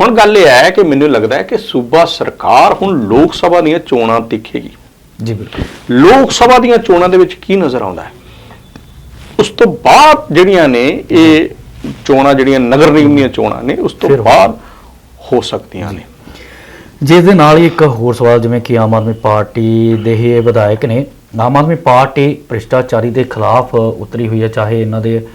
ਹੁਣ ਗੱਲ ਇਹ ਹੈ ਕਿ ਮੈਨੂੰ ਲੱਗਦਾ ਹੈ ਕਿ ਸੂਬਾ ਸਰਕਾਰ ਹੁਣ ਲੋਕ ਸਭਾ ਦੀਆਂ ਚੋਣਾਂ ਦੇਖੇਗੀ। ਜੀ ਬਿਲਕੁਲ। ਲੋਕ ਸਭਾ ਦੀਆਂ ਚੋਣਾਂ ਦੇ ਵਿੱਚ ਕੀ ਨਜ਼ਰ ਆਉਂਦਾ ਹੈ? ਉਸ ਤੋਂ ਬਾਅਦ ਜਿਹੜੀਆਂ ਨੇ ਇਹ ਚੋਣਾਂ ਜਿਹੜੀਆਂ ਨਗਰ ਨਿਗਮ ਦੀਆਂ ਚੋਣਾਂ ਨੇ ਉਸ ਤੋਂ ਬਾਅਦ ਹੋ ਸਕਦੀਆਂ ਨੇ। ਜਿਸ ਦੇ ਨਾਲ ਹੀ ਇੱਕ ਹੋਰ ਸਵਾਲ, ਜਿਵੇਂ ਕਿ ਆਮ ਆਦਮੀ ਪਾਰਟੀ ਦੇ ਇਹ ਵਿਧਾਇਕ ਨੇ, ਆਮ ਆਦਮੀ ਪਾਰਟੀ ਭ੍ਰਿਸ਼ਟਾਚਾਰੀ ਦੇ ਖਿਲਾਫ ਉਤਰੀ ਹੋਈ ਹੈ, ਚਾਹੇ ਇਹਨਾਂ ਦੇ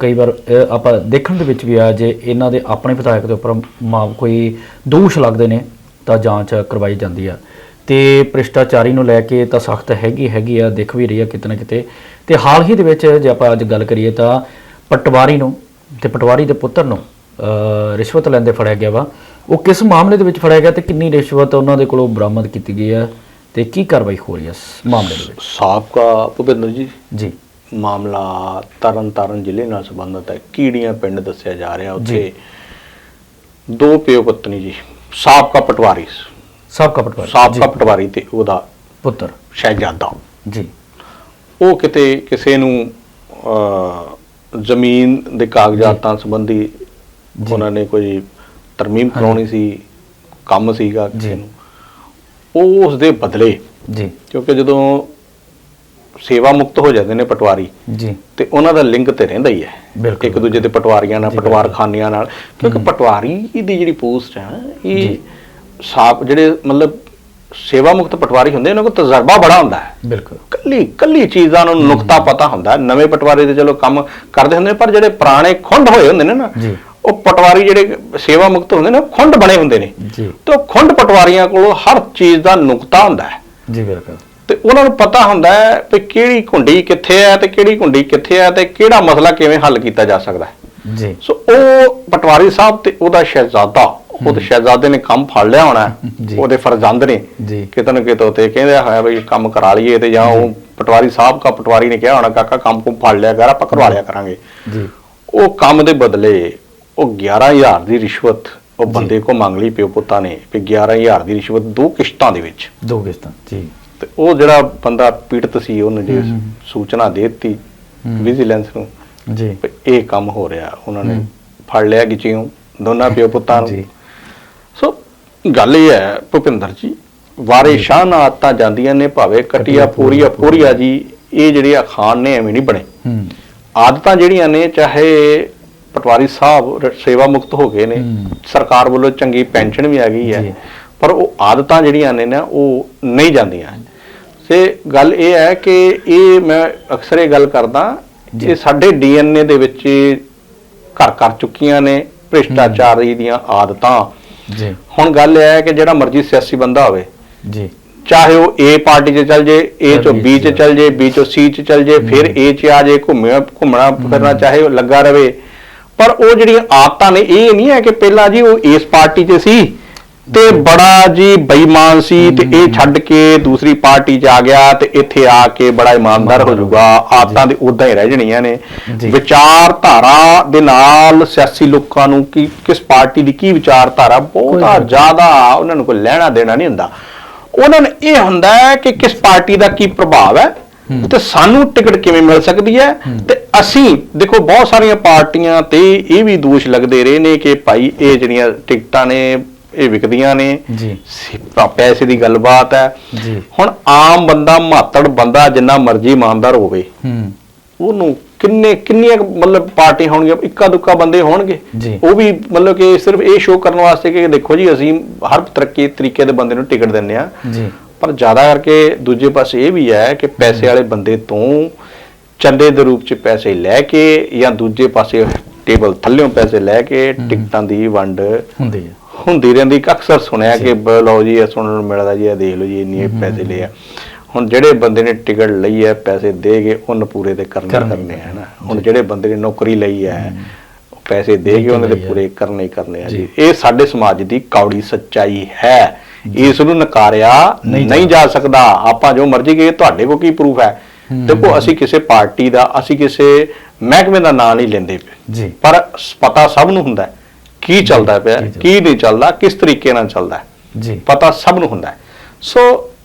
ਕਈ ਵਾਰ ਆਪਾਂ ਦੇਖਣ ਦੇ ਵਿੱਚ ਵੀ ਆ ਜੇ ਇਹਨਾਂ ਦੇ ਆਪਣੇ ਵਿਧਾਇਕ ਦੇ ਉੱਪਰ ਮਾ- ਕੋਈ ਦੋਸ਼ ਲੱਗਦੇ ਨੇ, ਤਾਂ ਜਾਂਚ ਕਰਵਾਈ ਜਾਂਦੀ ਆ। ਤੇ ਭ੍ਰਿਸ਼ਟਾਚਾਰੀ ਨੂੰ ਲੈ ਕੇ ਤਾਂ ਸਖਤ ਹੈਗੀ ਹੈਗੀ ਆ, ਦੇਖ ਵੀ ਰਹੀ ਆ ਕਿਤੇ ਨਾ ਕਿਤੇ। ਤੇ ਹਾਲ ਹੀ ਦੇ ਵਿੱਚ ਜੇ ਆਪਾਂ ਅੱਜ ਗੱਲ ਕਰੀਏ ਤਾਂ ਪਟਵਾਰੀ ਨੂੰ ਤੇ ਪਟਵਾਰੀ ਦੇ ਪੁੱਤਰ ਨੂੰ ਰਿਸ਼ਵਤ ਲੈਂਦੇ ਫੜਿਆ ਗਿਆ ਵਾ। ਉਹ ਕਿਸ ਮਾਮਲੇ ਦੇ ਵਿੱਚ ਫੜਿਆ ਗਿਆ ਤੇ ਕਿੰਨੀ ਰਿਸ਼ਵਤ ਉਹਨਾਂ ਦੇ ਕੋਲੋਂ ਬਰਾਮਦ ਕੀਤੀ ਗਈ ਹੈ ਤੇ ਕੀ ਕਾਰਵਾਈ ਹੋ ਰਹੀ ਹੈ ਇਸ ਮਾਮਲੇ ਦੇ ਵਿੱਚ? ਸਾਬਕਾ ਭੁਪਿੰਦਰ ਜੀ। ਜੀ। ਮਾਮਲਾ ਤਰਨ ਤਾਰਨ ਜ਼ਿਲ੍ਹੇ ਨਾਲ ਸੰਬੰਧਿਤ ਹੈ। ਕੀੜੀਆਂ ਪਿੰਡ ਦੱਸਿਆ ਜਾ ਰਿਹਾ ਉੱਥੇ। ਦੋ ਪਿਓ ਪਤਨੀ ਜੀ। ਸਾਬਕਾ ਪਟਵਾਰੀ। ਸਾਬਕਾ ਪਟਵਾਰੀ। ਸਾਬਕਾ ਪਟਵਾਰੀ ਤੇ ਉਹਦਾ ਪੁੱਤਰ। ਸ਼ਹਿਜ਼ਾਦਾ। ਜੀ। ਉਹ ਕਿਤੇ ਕਿਸੇ ਨੂੰ ਜ਼ਮੀਨ ਦੇ ਕਾਗਜ਼ਾਤਾਂ ਸੰਬੰਧੀ ਉਹਨਾਂ ਨੇ ਕੋਈ ਤਰਮੀਮ ਕਰਾਉਣੀ ਸੀ ਕੰਮ ਸੀਗਾ ਕਿਸੇ। ਨੂੰ। ਉਹ ਉਸ ਦੇ ਬਦਲੇ ਜੀ। ਕਿਉਂਕਿ ਜਦੋਂ ਸੇਵਾ ਮੁਕਤ ਹੋ ਜਾਂਦੇ ਨੇ ਪਟਵਾਰੀ ਜੀ। ਤੇ ਉਹਨਾਂ ਦਾ ਲਿੰਕ ਤੇ ਰਹਿੰਦਾ ਹੀ ਹੈ। ਬਿਲਕੁਲ, ਇੱਕ ਦੂਜੇ ਦੇ ਪਟਵਾਰੀਆਂ ਨਾਲ ਜੀ, ਪਟਵਾਰਖਾਨਿਆਂ ਨਾਲ। ਕਿਉਂਕਿ ਪਟਵਾਰੀ ਦੀ ਜਿਹੜੀ ਪੋਸਟ ਹੈ ਇਹ ਸਾਪ ਜਿਹੜੇ ਮਤਲਬ ਸੇਵਾ ਮੁਕਤ ਪਟਵਾਰੀ ਹੁੰਦੇ ਉਹਨਾਂ ਕੋਲ ਤਜਰਬਾ ਬੜਾ ਹੁੰਦਾ ਹੈ। ਬਿਲਕੁਲ। ਕੱਲੀ ਕੱਲੀ ਚੀਜ਼ਾਂ ਨੂੰ ਨੁਕਤਾ ਪਤਾ ਹੁੰਦਾ। ਨਵੇਂ ਪਟਵਾਰੀ ਤੇ ਚਲੋ ਕੰਮ ਕਰਦੇ ਹੁੰਦੇ ਪਰ ਜਿਹੜੇ ਪੁਰਾਣੇ ਖੁੰਡ ਹੋਏ ਹੁੰਦੇ ਨੇ ਨਾ ਜੀ। ਉਹ ਪਟਵਾਰੀ ਜਿਹੜੇ ਸੇਵਾ ਮੁਕਤ ਹੁੰਦੇ ਨੇ ਖੁੰਡ ਬਣੇ ਹੁੰਦੇ ਨੇ। ਜੀ। ਤੇ ਉਹ ਖੁੰਡ ਪਟਵਾਰੀਆਂ ਕੋਲੋਂ ਹਰ ਚੀਜ਼ ਦਾ ਨੁਕਤਾ ਹੁੰਦਾ ਹੈ। ਜੀ ਬਿਲਕੁਲ। ਤੇ ਉਹਨਾਂ ਨੂੰ ਪਤਾ ਹੁੰਦਾ ਹੈ ਕਿ ਕਿਹੜੀ ਕੁੰਡੀ ਕਿੱਥੇ ਹੈ ਤੇ ਕਿਹੜੀ ਕੁੰਡੀ ਕਿੱਥੇ ਹੈ ਤੇ ਕਿਹੜਾ ਮਸਲਾ ਕਿਵੇਂ ਹੱਲ ਕੀਤਾ ਜਾ ਸਕਦਾ ਹੈ। ਜੀ। ਸੋ ਉਹ ਪਟਵਾਰੀ ਸਾਹਿਬ ਤੇ ਉਹਦਾ ਸ਼ਹਿਜ਼ਾਦਾ ਉਹਦੇ ਸ਼ਹਿਜ਼ਾਦੇ ਨੇ ਕੰਮ ਫੜ ਲਿਆ ਹੋਣਾ। ਉਹਦੇ ਫਰਜ਼ੰਦ ਨੇ। ਕਿਤੇ ਨਾ ਕਿਤੇ ਤੇ ਕਹਿੰਦੇ ਹੋਇਆ ਵੀ ਕੰਮ ਕਰਾ ਲਈਏ ਤੇ ਜਾਂ ਉਹ ਪਟਵਾਰੀ ਸਾਹਿਬ ਕਾ ਪਟਵਾਰੀ ਨੇ ਕਿਹਾ ਹੋਣਾ ਕਾਕਾ ਕੰਮ ਕੁਮ ਫੜ ਲਿਆ ਕਰ ਆਪਾਂ ਕਰਵਾ ਲਿਆ ਕਰਾਂਗੇ। ਜੀ। ਉਹ ਕੰਮ ਦੇ ਬਦਲੇ ਉਹ 11000 ਦੀ ਰਿਸ਼ਵਤ ਉਹ ਬੰਦੇ ਕੋ ਮੰਗ ਲਈ ਪਿਓ ਪੁੱਤਾਂ ਨੇ ਵੀ 11000 ਦੀ ਰਿਸ਼ਵਤ ਦੋ ਕਿਸ਼ਤਾਂ ਦੇ ਵਿੱਚ। ਦੋ ਕਿਸ਼ਤਾਂ ਜੀ। ਤੇ ਉਹ ਜਿਹੜਾ ਬੰਦਾ ਪੀੜਤ ਸੀ ਉਹਨੇ ਜੇ ਸੂਚਨਾ ਦੇ ਦਿੱਤੀ ਵਿਜੀਲੈਂਸ ਨੂੰ ਜੀ। ਇਹ ਕੰਮ ਹੋ ਰਿਹਾ ਉਹਨਾਂ ਨੇ ਫੜ ਲਿਆ ਗਿਚਿਓ ਦੋਨਾਂ ਪਿਓ ਪੁੱਤਾਂ ਨੂੰ। ਜੀ। ਸੋ ਗੱਲ ਇਹ ਹੈ ਭੁਪਿੰਦਰ ਜੀ ਵਾਰੇ ਸ਼ਾਹ ਨਾਲ ਜਾਂਦੀਆਂ ਨੇ ਭਾਵੇਂ ਕਟਿਆ ਪੂਰੀਆ ਪੂਰੀਆ ਜੀ ਇਹ ਜਿਹੜੇ ਅਖਾਨ ਨੇ ਐਵੇਂ ਨਹੀਂ ਬਣੇ। ਆਦਤਾਂ ਜਿਹੜੀਆਂ ਨੇ ਚਾਹੇ ਪਟਵਾਰੀ ਸਾਹਿਬ ਸੇਵਾ ਮੁਕਤ ਹੋ ਗਏ ਨੇ। ਸਰਕਾਰ ਵੱਲੋਂ ਚੰਗੀ ਪੈਨਸ਼ਨ ਵੀ ਆ ਗਈ। ਹੈ। ਪਰ ਉਹ ਆਦਤਾਂ ਜਿਹੜੀਆਂ ਨੇ ਨਾ ਉਹ ਨਹੀਂ ਜਾਂਦੀਆਂ। ਤੇ ਗੱਲ ਇਹ ਹੈ ਕਿ ਇਹ ਮੈਂ ਅਕਸਰ ਇਹ ਗੱਲ ਕਰਦਾ। ਇਹ ਸਾਡੇ ਡੀਐਨਏ ਦੇ ਵਿੱਚ ਘਰ ਕਰ ਚੁੱਕੀਆਂ ਨੇ ਭ੍ਰਿਸ਼ਟਾਚਾਰੀ ਦੀਆਂ ਆਦਤਾਂ। ਜੀ। ਹੁਣ ਗੱਲ ਇਹ ਹੈ ਕਿ ਜਿਹੜਾ ਮਰਜ਼ੀ ਸਿਆਸੀ ਬੰਦਾ ਹੋਵੇ ਜੀ। ਚਾਹੇ ਉਹ ਏ ਪਾਰਟੀ 'ਚ ਚੱਲ ਜੇ ਏ ਚੋਂ B ਬੀ 'ਚ। ਚੱਲ ਜੇ ਬੀ ਚੋਂ ਸੀ 'ਚ ਚੱਲ ਜੇ ਫਿਰ ਏ 'ਚ ਆ ਜੇ ਘੁੰਮਿਆ ਘੁੰਮਣਾ ਫਿਰਨਾ ਚਾਹੇ ਉਹ ਲੱਗਾ ਰਵੇ। ਪਰ ਉਹ ਜਿਹੜੀਆਂ ਆਦਤਾਂ ਨੇ ਇਹ ਨਹੀਂ ਹੈ ਕਿ ਪਹਿਲਾਂ ਜੀ ਉਹ ਇਸ ਪਾਰਟੀ 'ਚ ਸੀ ਤੇ ਬੜਾ ਜੀ ਬੇਈਮਾਨ ਸੀ ਤੇ ਇਹ ਛੱਡ ਕੇ ਦੂਸਰੀ ਪਾਰਟੀ 'ਚ ਆ ਗਿਆ ਤੇ ਇੱਥੇ ਆ ਕੇ ਬੜਾ ਇਮਾਨਦਾਰ ਹੋ ਜਾਊਗਾ। ਆਦਤਾਂ ਦੇ ਉਦਾਂ ਹੀ ਰਹਿ ਜਣੀਆਂ ਨੇ। ਵਿਚਾਰਧਾਰਾ ਦੇ ਨਾਲ ਸਿਆਸੀ ਲੋਕਾਂ ਨੂੰ ਕੀ ਕਿਸ ਪਾਰਟੀ ਦੀ ਕੀ ਵਿਚਾਰਧਾਰਾ? ਬਹੁਤਾ ਜ਼ਿਆਦਾ ਉਹਨਾਂ ਨੂੰ ਕੋਈ ਲੈਣਾ ਦੇਣਾ ਨਹੀਂ ਹੁੰਦਾ। ਉਹਨਾਂ ਨੂੰ ਇਹ ਹੁੰਦਾ ਹੈ ਕਿ ਕਿਸ ਪਾਰਟੀ ਦਾ ਕੀ ਪ੍ਰਭਾਵ ਹੈ? ਤੇ ਸਾਨੂੰ ਟਿਕਟ ਕਿਵੇਂ ਮਿਲ ਸਕਦੀ ਹੈ? ਤੇ ਅਸੀਂ ਦੇਖੋ ਬਹੁਤ ਸਾਰੀਆਂ ਪਾਰਟੀਆਂ ਤੇ ਇਹ ਵੀ ਦੋਸ਼ ਲੱਗਦੇ ਰਹੇ ਨੇ ਕਿ ਭਾਈ ਇਹ ਜਿਹੜੀਆਂ ਟਿਕਟਾਂ ਨੇ ਇਹ ਵਿਕਦੀਆਂ ਨੇ। ਜੀ। ਪੈਸੇ ਦੀ ਗੱਲਬਾਤ ਹੈ। ਜੀ। ਹੁਣ ਆਮ ਬੰਦਾ ਮਾਤੜ ਬੰਦਾ ਜਿੰਨਾ ਮਰਜ਼ੀ ਇਮਾਨਦਾਰ ਹੋਵੇ ਹੂੰ। ਉਹਨੂੰ ਕਿੰਨੇ ਕਿੰਨੀਆਂ ਕੁ ਮਤਲਬ ਪਾਰਟੀ ਹੋਣਗੀਆਂ? ਇੱਕਾ ਦੁੱਕਾ ਬੰਦੇ ਹੋਣਗੇ। ਜੀ। ਉਹ ਵੀ ਮਤਲਬ ਕਿ ਸਿਰਫ ਇਹ ਸ਼ੋਅ ਕਰਨ ਵਾਸਤੇ ਕਿ ਦੇਖੋ ਜੀ ਅਸੀਂ ਹਰ ਤਰੱਕੀ ਤਰੀਕੇ ਦੇ ਬੰਦੇ ਨੂੰ ਟਿਕਟ ਦਿੰਦੇ ਆ ਜੀ। ਪਰ ਜ਼ਿਆਦਾ ਕਰਕੇ ਦੂਜੇ ਪਾਸੇ ਇਹ ਵੀ ਹੈ ਕਿ ਪੈਸੇ ਵਾਲੇ ਬੰਦੇ ਤੋਂ ਚੰਦੇ ਦੇ ਰੂਪ ਚ ਪੈਸੇ ਲੈ ਕੇ ਜਾਂ ਦੂਜੇ ਪਾਸੇ ਟੇਬਲ ਥੱਲੇੋਂ ਪੈਸੇ ਲੈ ਕੇ ਟਿਕਟਾਂ ਦੀ ਵੰਡ ਹੁੰਦੀ ਹੈ। ਹੁੰਦੀ ਰਹਿੰਦੀ। ਅਕਸਰ ਸੁਣਿਆ ਕਿ ਲਓ ਜੀ ਇਹ ਸੁਣਨ ਨੂੰ ਮਿਲਦਾ ਜੀ ਇਹ ਦੇਖ ਲਓ ਜੀ ਇੰਨੀ ਪੈਸੇ ਲਏ ਆ। ਹੁਣ ਜਿਹੜੇ ਬੰਦੇ ਨੇ ਟਿਕਟ ਲਈ ਹੈ ਪੈਸੇ ਦੇ ਕੇ ਉਹਨ ਪੂਰੇ ਤੇ ਕਰਨੇ ਕਰਨੇ ਆ ਨਾ। ਹੁਣ ਜਿਹੜੇ ਬੰਦੇ ਨੇ ਨੌਕਰੀ ਲਈ ਹੈ। ਪੈਸੇ ਦੇ ਕੇ ਉਹਨੇ ਤੇ ਪੂਰੇ ਕਰਨੇ ਕਰਨੇ ਆ ਜੀ। ਇਹ ਸਾਡੇ ਸਮਾਜ ਦੀ ਕੌੜੀ ਸੱਚਾਈ ਹੈ। ਇਸ ਨੂੰ ਨਕਾਰਿਆ ਨਹੀਂ ਜਾ ਸਕਦਾ। ਆਪਾਂ ਜੋ ਮਰਜ਼ੀ ਕਹੀਏ ਤੁਹਾਡੇ ਕੋਲ ਕੀ ਪ੍ਰੂਫ ਹੈ? ਦੇਖੋ ਅਸੀਂ ਕਿਸੇ ਪਾਰਟੀ ਦਾ ਅਸੀਂ ਕਿਸੇ ਮਹਿਕਮੇ ਦਾ ਨਾਂ ਨਹੀਂ ਲੈਂਦੇ ਜੀ। ਪਰ ਪਤਾ ਸਭ ਨੂੰ ਹੁੰਦਾ ਕੀ ਚੱਲਦਾ ਪਿਆ ਕੀ ਨਹੀਂ ਚੱਲਦਾ ਕਿਸ ਤਰੀਕੇ ਨਾਲ ਚੱਲਦਾ ਜੀ। ਪਤਾ ਸਭ ਨੂੰ ਹੁੰਦਾ ਸੋ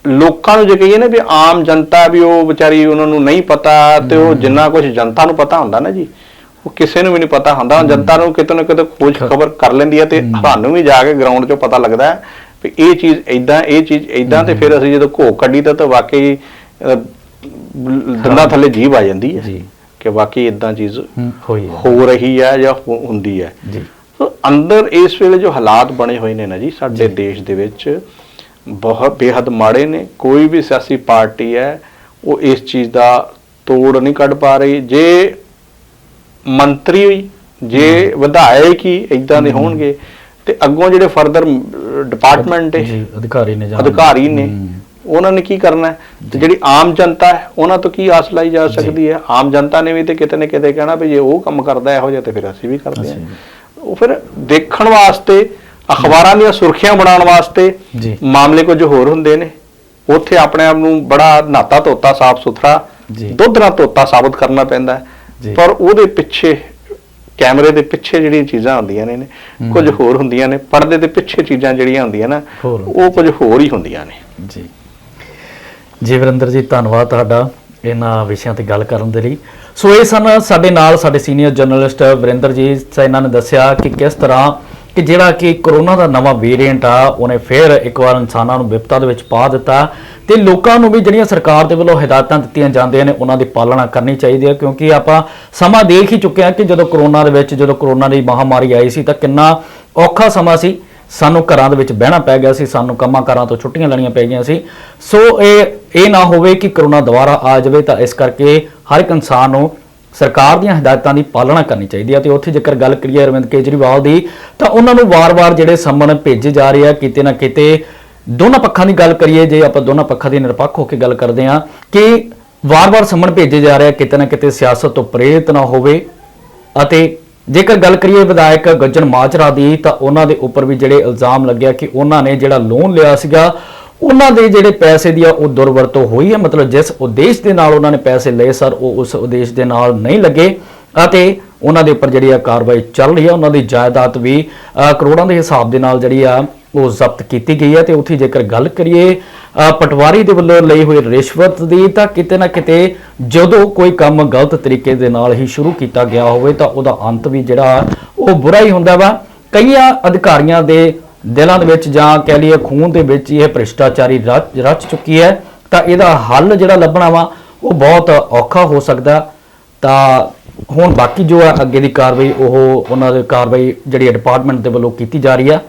ਲੋਕਾਂ ਨੂੰ ਜੇ ਕਹੀਏ ਨਾ ਵੀ ਆਮ ਜਨਤਾ ਵੀ ਉਹ ਵਿਚਾਰੀ ਉਹਨਾਂ ਨੂੰ ਨਹੀਂ ਪਤਾ ਤੇ ਉਹ ਜਿੰਨਾ ਕੁਝ ਜਨਤਾ ਨੂੰ ਪਤਾ ਹੁੰਦਾ ਨਾ ਜੀ। ਉਹ ਕਿਸੇ ਨੂੰ ਵੀ ਨਹੀਂ ਪਤਾ ਹੁੰਦਾ। ਜਨਤਾ ਨੂੰ ਕਿਤੇ ਨਾ ਕਿਤੇ ਖੋਜ ਖਬਰ ਕਰ ਲੈਂਦੀ ਹੈ ਤੇ ਸਾਨੂੰ ਵੀ ਜਾ ਕੇ ਗਰਾਊਂਡ 'ਚੋਂ ਪਤਾ ਲੱਗਦਾ ਹੈ ਵੀ ਇਹ ਚੀਜ਼ ਇਦਾਂ ਇਹ ਚੀਜ਼ ਇਦਾਂ ਤੇ ਫਿਰ ਅਸੀਂ ਜਦੋਂ ਘੋਖ ਕੱਢੀ ਤਾਂ ਤਾਂ ਵਾਕਈ ਦੰਦਾਂ ਥੱਲੇ ਜੀਭ ਆ ਜਾਂਦੀ ਹੈ ਜੀ। ਕਿ ਵਾਕਈ ਇਦਾਂ ਚੀਜ਼ ਹੂੰ, ਹੋਈ ਹੈ। ਹੋ ਰਹੀ ਹੈ ਜਾਂ ਹੁੰਦੀ ਹੈ। ਜੀ। ਸੋ ਅੰਦਰ ਇਸ ਵੇਲੇ ਜੋ ਹਾਲਾਤ ਬਣੇ ਹੋਏ ਨੇ ਨਾ ਜੀ ਸਾਡੇ ਦੇਸ਼ ਦੇ ਵਿੱਚ ਬਹੁਤ ਬੇਹੱਦ ਮਾੜੇ ਨੇ। ਕੋਈ ਵੀ ਸਿਆਸੀ ਪਾਰਟੀ ਹੈ ਉਹ ਇਸ ਚੀਜ਼ ਦਾ ਤੋੜ ਨਹੀਂ ਕੱਢ ਪਾ ਰਹੀ। ਜੇ ਮੰਤਰੀ ਜੇ ਵਿਧਾਇਕ ਹੀ ਇਦਾਂ ਦੇ ਹੋਣਗੇ ਤੇ ਅੱਗੋਂ ਜਿਹੜੇ ਫਰਦਰ ਡਿਪਾਰਟਮੈਂਟ ਹੈ ਜੀ ਅਧਿਕਾਰੀ ਨੇ ਜਾਂ ਅਧਿਕਾਰੀ ਨੇ ਉਹਨਾਂ ਨੇ ਕੀ ਕਰਨਾ ਤੇ ਜਿਹੜੀ ਆਮ ਜਨਤਾ ਹੈ ਉਹਨਾਂ ਤੋਂ ਕੀ ਆਸ ਲਾਈ ਜਾ ਸਕਦੀ ਹੈ? ਆਮ ਜਨਤਾ ਨੇ ਵੀ ਤੇ ਕਿਤੇ ਨਾ ਕਿਤੇ ਕਹਿਣਾ ਵੀ ਜੇ ਉਹ ਕੰਮ ਕਰਦਾ ਇਹੋ ਜਿਹਾ ਤੇ ਫਿਰ ਅਸੀਂ ਵੀ ਕਰਦੇ ਹਾਂ। ਉਹ ਫਿਰ ਦੇਖਣ ਵਾਸਤੇ ਅਖਬਾਰਾਂ ਦੀਆਂ ਸੁਰਖੀਆਂ ਬਣਾਉਣ ਵਾਸਤੇ। ਮਾਮਲੇ ਕੁਝ ਹੋਰ ਹੁੰਦੇ ਨੇ। ਉੱਥੇ ਆਪਣੇ ਆਪ ਨੂੰ ਬੜਾ ਨਾਤਾ ਧੋਤਾ ਸਾਫ਼ ਸੁਥਰਾ ਜੀ। ਦੁੱਧ ਨਾਲ ਧੋਤਾ ਸਾਬਤ ਕਰਨਾ ਪੈਂਦਾ। ਹੈ। ਪਰ ਉਹਦੇ ਪਿੱਛੇ ਕੈਮਰੇ ਦੇ ਪਿੱਛੇ ਜਿਹੜੀਆਂ ਚੀਜ਼ਾਂ ਹੁੰਦੀਆਂ ਨੇ ਨੇ, ਕੁਝ ਹੋਰ ਹੁੰਦੀਆਂ ਨੇ ਪਰਦੇ ਦੇ ਪਿੱਛੇ ਚੀਜ਼ਾਂ ਜਿਹੜੀਆਂ ਹੁੰਦੀਆਂ ਨਾ ਉਹ ਕੁਝ ਹੋਰ ਹੀ ਹੁੰਦੀਆਂ ਨੇ। ਜੀ। ਜੀ ਵਰਿੰਦਰ ਜੀ ਧੰਨਵਾਦ ਤੁਹਾਡਾ ਇਹਨਾਂ ਵਿਸ਼ਿਆਂ ਤੇ ਗੱਲ ਕਰਨ ਦੇ ਲਈ। ਸੋ ਇਹ ਸਨ ਸਾਡੇ ਨਾਲ ਸਾਡੇ ਸੀਨੀਅਰ ਜਰਨਲਿਸਟ ਵਰਿੰਦਰ ਜੀ ਸੋ ਇਹਨਾਂ ਨੇ ਦੱਸਿਆ ਕਿ ਕਿਸ ਤਰ੍ਹਾਂ ਕਿ ਜਿਹੜਾ ਕਿ ਕਰੋਨਾ ਦਾ ਨਵਾਂ ਵੇਰੀਐਂਟ ਆ, ਉਹਨੇ ਫਿਰ ਇੱਕ ਵਾਰ ਇਨਸਾਨਾਂ ਨੂੰ ਵਿਪਤਾ ਦੇ ਵਿੱਚ ਪਾ ਦਿੱਤਾ। ਤੇ ਲੋਕਾਂ ਨੂੰ ਵੀ ਜਿਹੜੀਆਂ ਸਰਕਾਰ ਦੇ ਵੱਲੋਂ ਹਦਾਇਤਾਂ ਦਿੱਤੀਆਂ ਜਾਂਦੀਆਂ ਨੇ, ਉਹਨਾਂ ਦੀ ਪਾਲਣਾ ਕਰਨੀ ਚਾਹੀਦੀ ਹੈ ਕਿਉਂਕਿ ਆਪਾਂ ਸਮਾਂ ਦੇਖ ਹੀ ਚੁੱਕੇ ਹਾਂ ਕਿ ਜਦੋਂ ਕਰੋਨਾ ਦੇ ਵਿੱਚ, ਜਦੋਂ ਕਰੋਨਾ ਦੀ ਮਹਾਮਾਰੀ ਆਈ ਸੀ, ਤਾਂ ਕਿੰਨਾ ਔਖਾ ਸਮਾਂ ਸੀ। ਸਾਨੂੰ ਘਰਾਂ ਦੇ ਵਿੱਚ ਬਹਿਣਾ ਪੈ ਗਿਆ ਸੀ, ਸਾਨੂੰ ਕੰਮਾਂ ਕਾਰਾਂ ਤੋਂ ਛੁੱਟੀਆਂ ਲੈਣੀਆਂ ਪੈ ਗਈਆਂ ਸੀ। ਸੋ ਇਹ ਇਹ ਨਾ ਹੋਵੇ ਕਿ ਕਰੋਨਾ ਦੁਬਾਰਾ ਆ ਜਾਵੇ, ਤਾਂ ਇਸ ਕਰਕੇ ਹਰ ਇੱਕ ਇਨਸਾਨ ਨੂੰ ਸਰਕਾਰ ਦੀਆਂ ਹਦਾਇਤਾਂ ਦੀ ਪਾਲਣਾ ਕਰਨੀ ਚਾਹੀਦੀ ਹੈ ਤੇ ਉੱਥੇ ਜੇਕਰ ਗੱਲ ਕਰੀਏ ਅਰਵਿੰਦ ਕੇਜਰੀਵਾਲ ਦੀ, ਤਾਂ ਉਹਨਾਂ ਨੂੰ ਵਾਰ-ਵਾਰ ਜਿਹੜੇ ਸੰਮਨ ਭੇਜੇ ਜਾ ਰਹੇ ਆ, ਕਿਤੇ ਨਾ ਕਿਤੇ ਦੋਨਾਂ ਪੱਖਾਂ ਦੀ ਗੱਲ ਕਰੀਏ, ਜੇ ਆਪਾਂ ਦੋਨਾਂ ਪੱਖਾਂ ਦੀ ਨਿਰਪੱਖ ਹੋ ਕੇ ਗੱਲ ਕਰਦੇ ਹਾਂ, ਕਿ ਵਾਰ-ਵਾਰ ਸੰਮਨ ਭੇਜੇ ਜਾ ਰਹੇ ਆ, ਕਿਤੇ ਨਾ ਕਿਤੇ ਸਿਆਸਤ ਤੋਂ ਪ੍ਰੇਰਿਤ ਨਾ ਹੋਵੇ। ਅਤੇ ਜੇਕਰ ਗੱਲ ਕਰੀਏ ਵਿਧਾਇਕ ਗੱਜਣ ਮਾਜਰਾ ਦੀ, ਤਾਂ ਉਹਨਾਂ ਦੇ ਉੱਪਰ ਵੀ ਜਿਹੜੇ ਇਲਜ਼ਾਮ ਲੱਗਿਆ ਕਿ ਉਹਨਾਂ ਨੇ ਜਿਹੜਾ ਲੋਨ ਲਿਆ ਸੀਗਾ ਉਹਨਾਂ ਦੇ ਜਿਹੜੇ ਪੈਸੇ ਦੀ ਆ ਉਹ ਦੁਰਵਰਤੋਂ ਹੋਈ ਹੈ। ਮਤਲਬ ਜਿਸ ਉਦੇਸ਼ ਦੇ ਨਾਲ ਉਹਨਾਂ ਨੇ ਪੈਸੇ ਲਏ ਸਰ, ਉਹ ਉਸ ਉਦੇਸ਼ ਦੇ ਨਾਲ ਨਹੀਂ ਲੱਗੇ। ਅਤੇ ਉਹਨਾਂ ਦੇ ਉੱਪਰ ਜਿਹੜੀ ਆ ਕਾਰਵਾਈ ਚੱਲ ਰਹੀ ਹੈ ਉਹਨਾਂ ਦੀ ਜਾਇਦਾਦ ਵੀ ਕਰੋੜਾਂ ਦੇ ਹਿਸਾਬ ਦੇ ਨਾਲ ਜਿਹੜੀ ਆ ਉਹ ਜ਼ਬਤ ਕੀਤੀ ਗਈ ਹੈ। ਤੇ ਉੱਥੇ ਜੇਕਰ ਗੱਲ ਕਰੀਏ ਪਟਵਾਰੀ ਦੇ ਵੱਲੋਂ ਲਈ ਹੋਈ ਰਿਸ਼ਵਤ ਦੀ, ਤਾਂ ਕਿਤੇ ਨਾ ਕਿਤੇ ਜਦੋਂ ਕੋਈ ਕੰਮ ਗਲਤ ਤਰੀਕੇ ਦੇ ਨਾਲ ਹੀ ਸ਼ੁਰੂ ਕੀਤਾ ਗਿਆ ਹੋਵੇ, ਤਾਂ ਉਹਦਾ ਅੰਤ ਵੀ ਜਿਹੜਾ ਉਹ ਬੁਰਾ ਹੀ ਹੁੰਦਾ ਵਾ। ਕਈਆਂ ਅਧਿਕਾਰੀਆਂ ਦੇ ਦਿਲਾਂ ਦੇ ਵਿੱਚ ਜਾਂ ਕਹਿ ਲਈਏ ਖੂਨ ਦੇ ਵਿੱਚ ਇਹ ਭ੍ਰਿਸ਼ਟਾਚਾਰੀ ਰਚ ਰਚ ਚੁੱਕੀ ਹੈ, ਤਾਂ ਇਹਦਾ ਹੱਲ ਜਿਹੜਾ ਲੱਭਣਾ ਵਾ, ਉਹ ਬਹੁਤ ਔਖਾ ਹੋ ਸਕਦਾ। ਤਾਂ ਹੁਣ ਬਾਕੀ ਜੋ ਹੈ ਅੱਗੇ ਦੀ ਕਾਰਵਾਈ, ਉਹ ਉਹਨਾਂ ਦੇ ਕਾਰਵਾਈ ਜਿਹੜੀ ਡਿਪਾਰਟਮੈਂਟ ਦੇ ਵੱਲੋਂ ਕੀਤੀ ਜਾ ਰਹੀ ਆ।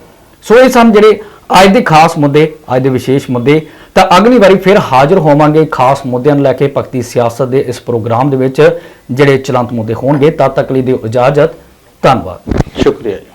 ਸੋ ਇਹ ਸਨ ਜਿਹੜੇ ਅੱਜ ਦੇ ਖਾਸ ਮੁੱਦੇ, ਅੱਜ ਦੇ ਵਿਸ਼ੇਸ਼ ਮੁੱਦੇ। ਤਾਂ ਅਗਲੀ ਵਾਰੀ ਫਿਰ ਹਾਜ਼ਰ ਹੋਵਾਂਗੇ ਖਾਸ ਮੁੱਦਿਆਂ ਨੂੰ ਲੈ ਕੇ ਭਗਤੀ ਸਿਆਸਤ ਦੇ ਇਸ ਪ੍ਰੋਗਰਾਮ ਦੇ ਵਿੱਚ, ਜਿਹੜੇ ਚਲੰਤ ਮੁੱਦੇ ਹੋਣਗੇ। ਤਦ ਤੱਕ ਲਈ ਦਿਓ ਇਜਾਜ਼ਤ। ਧੰਨਵਾਦ। ਸ਼ੁਕਰੀਆ ਜੀ।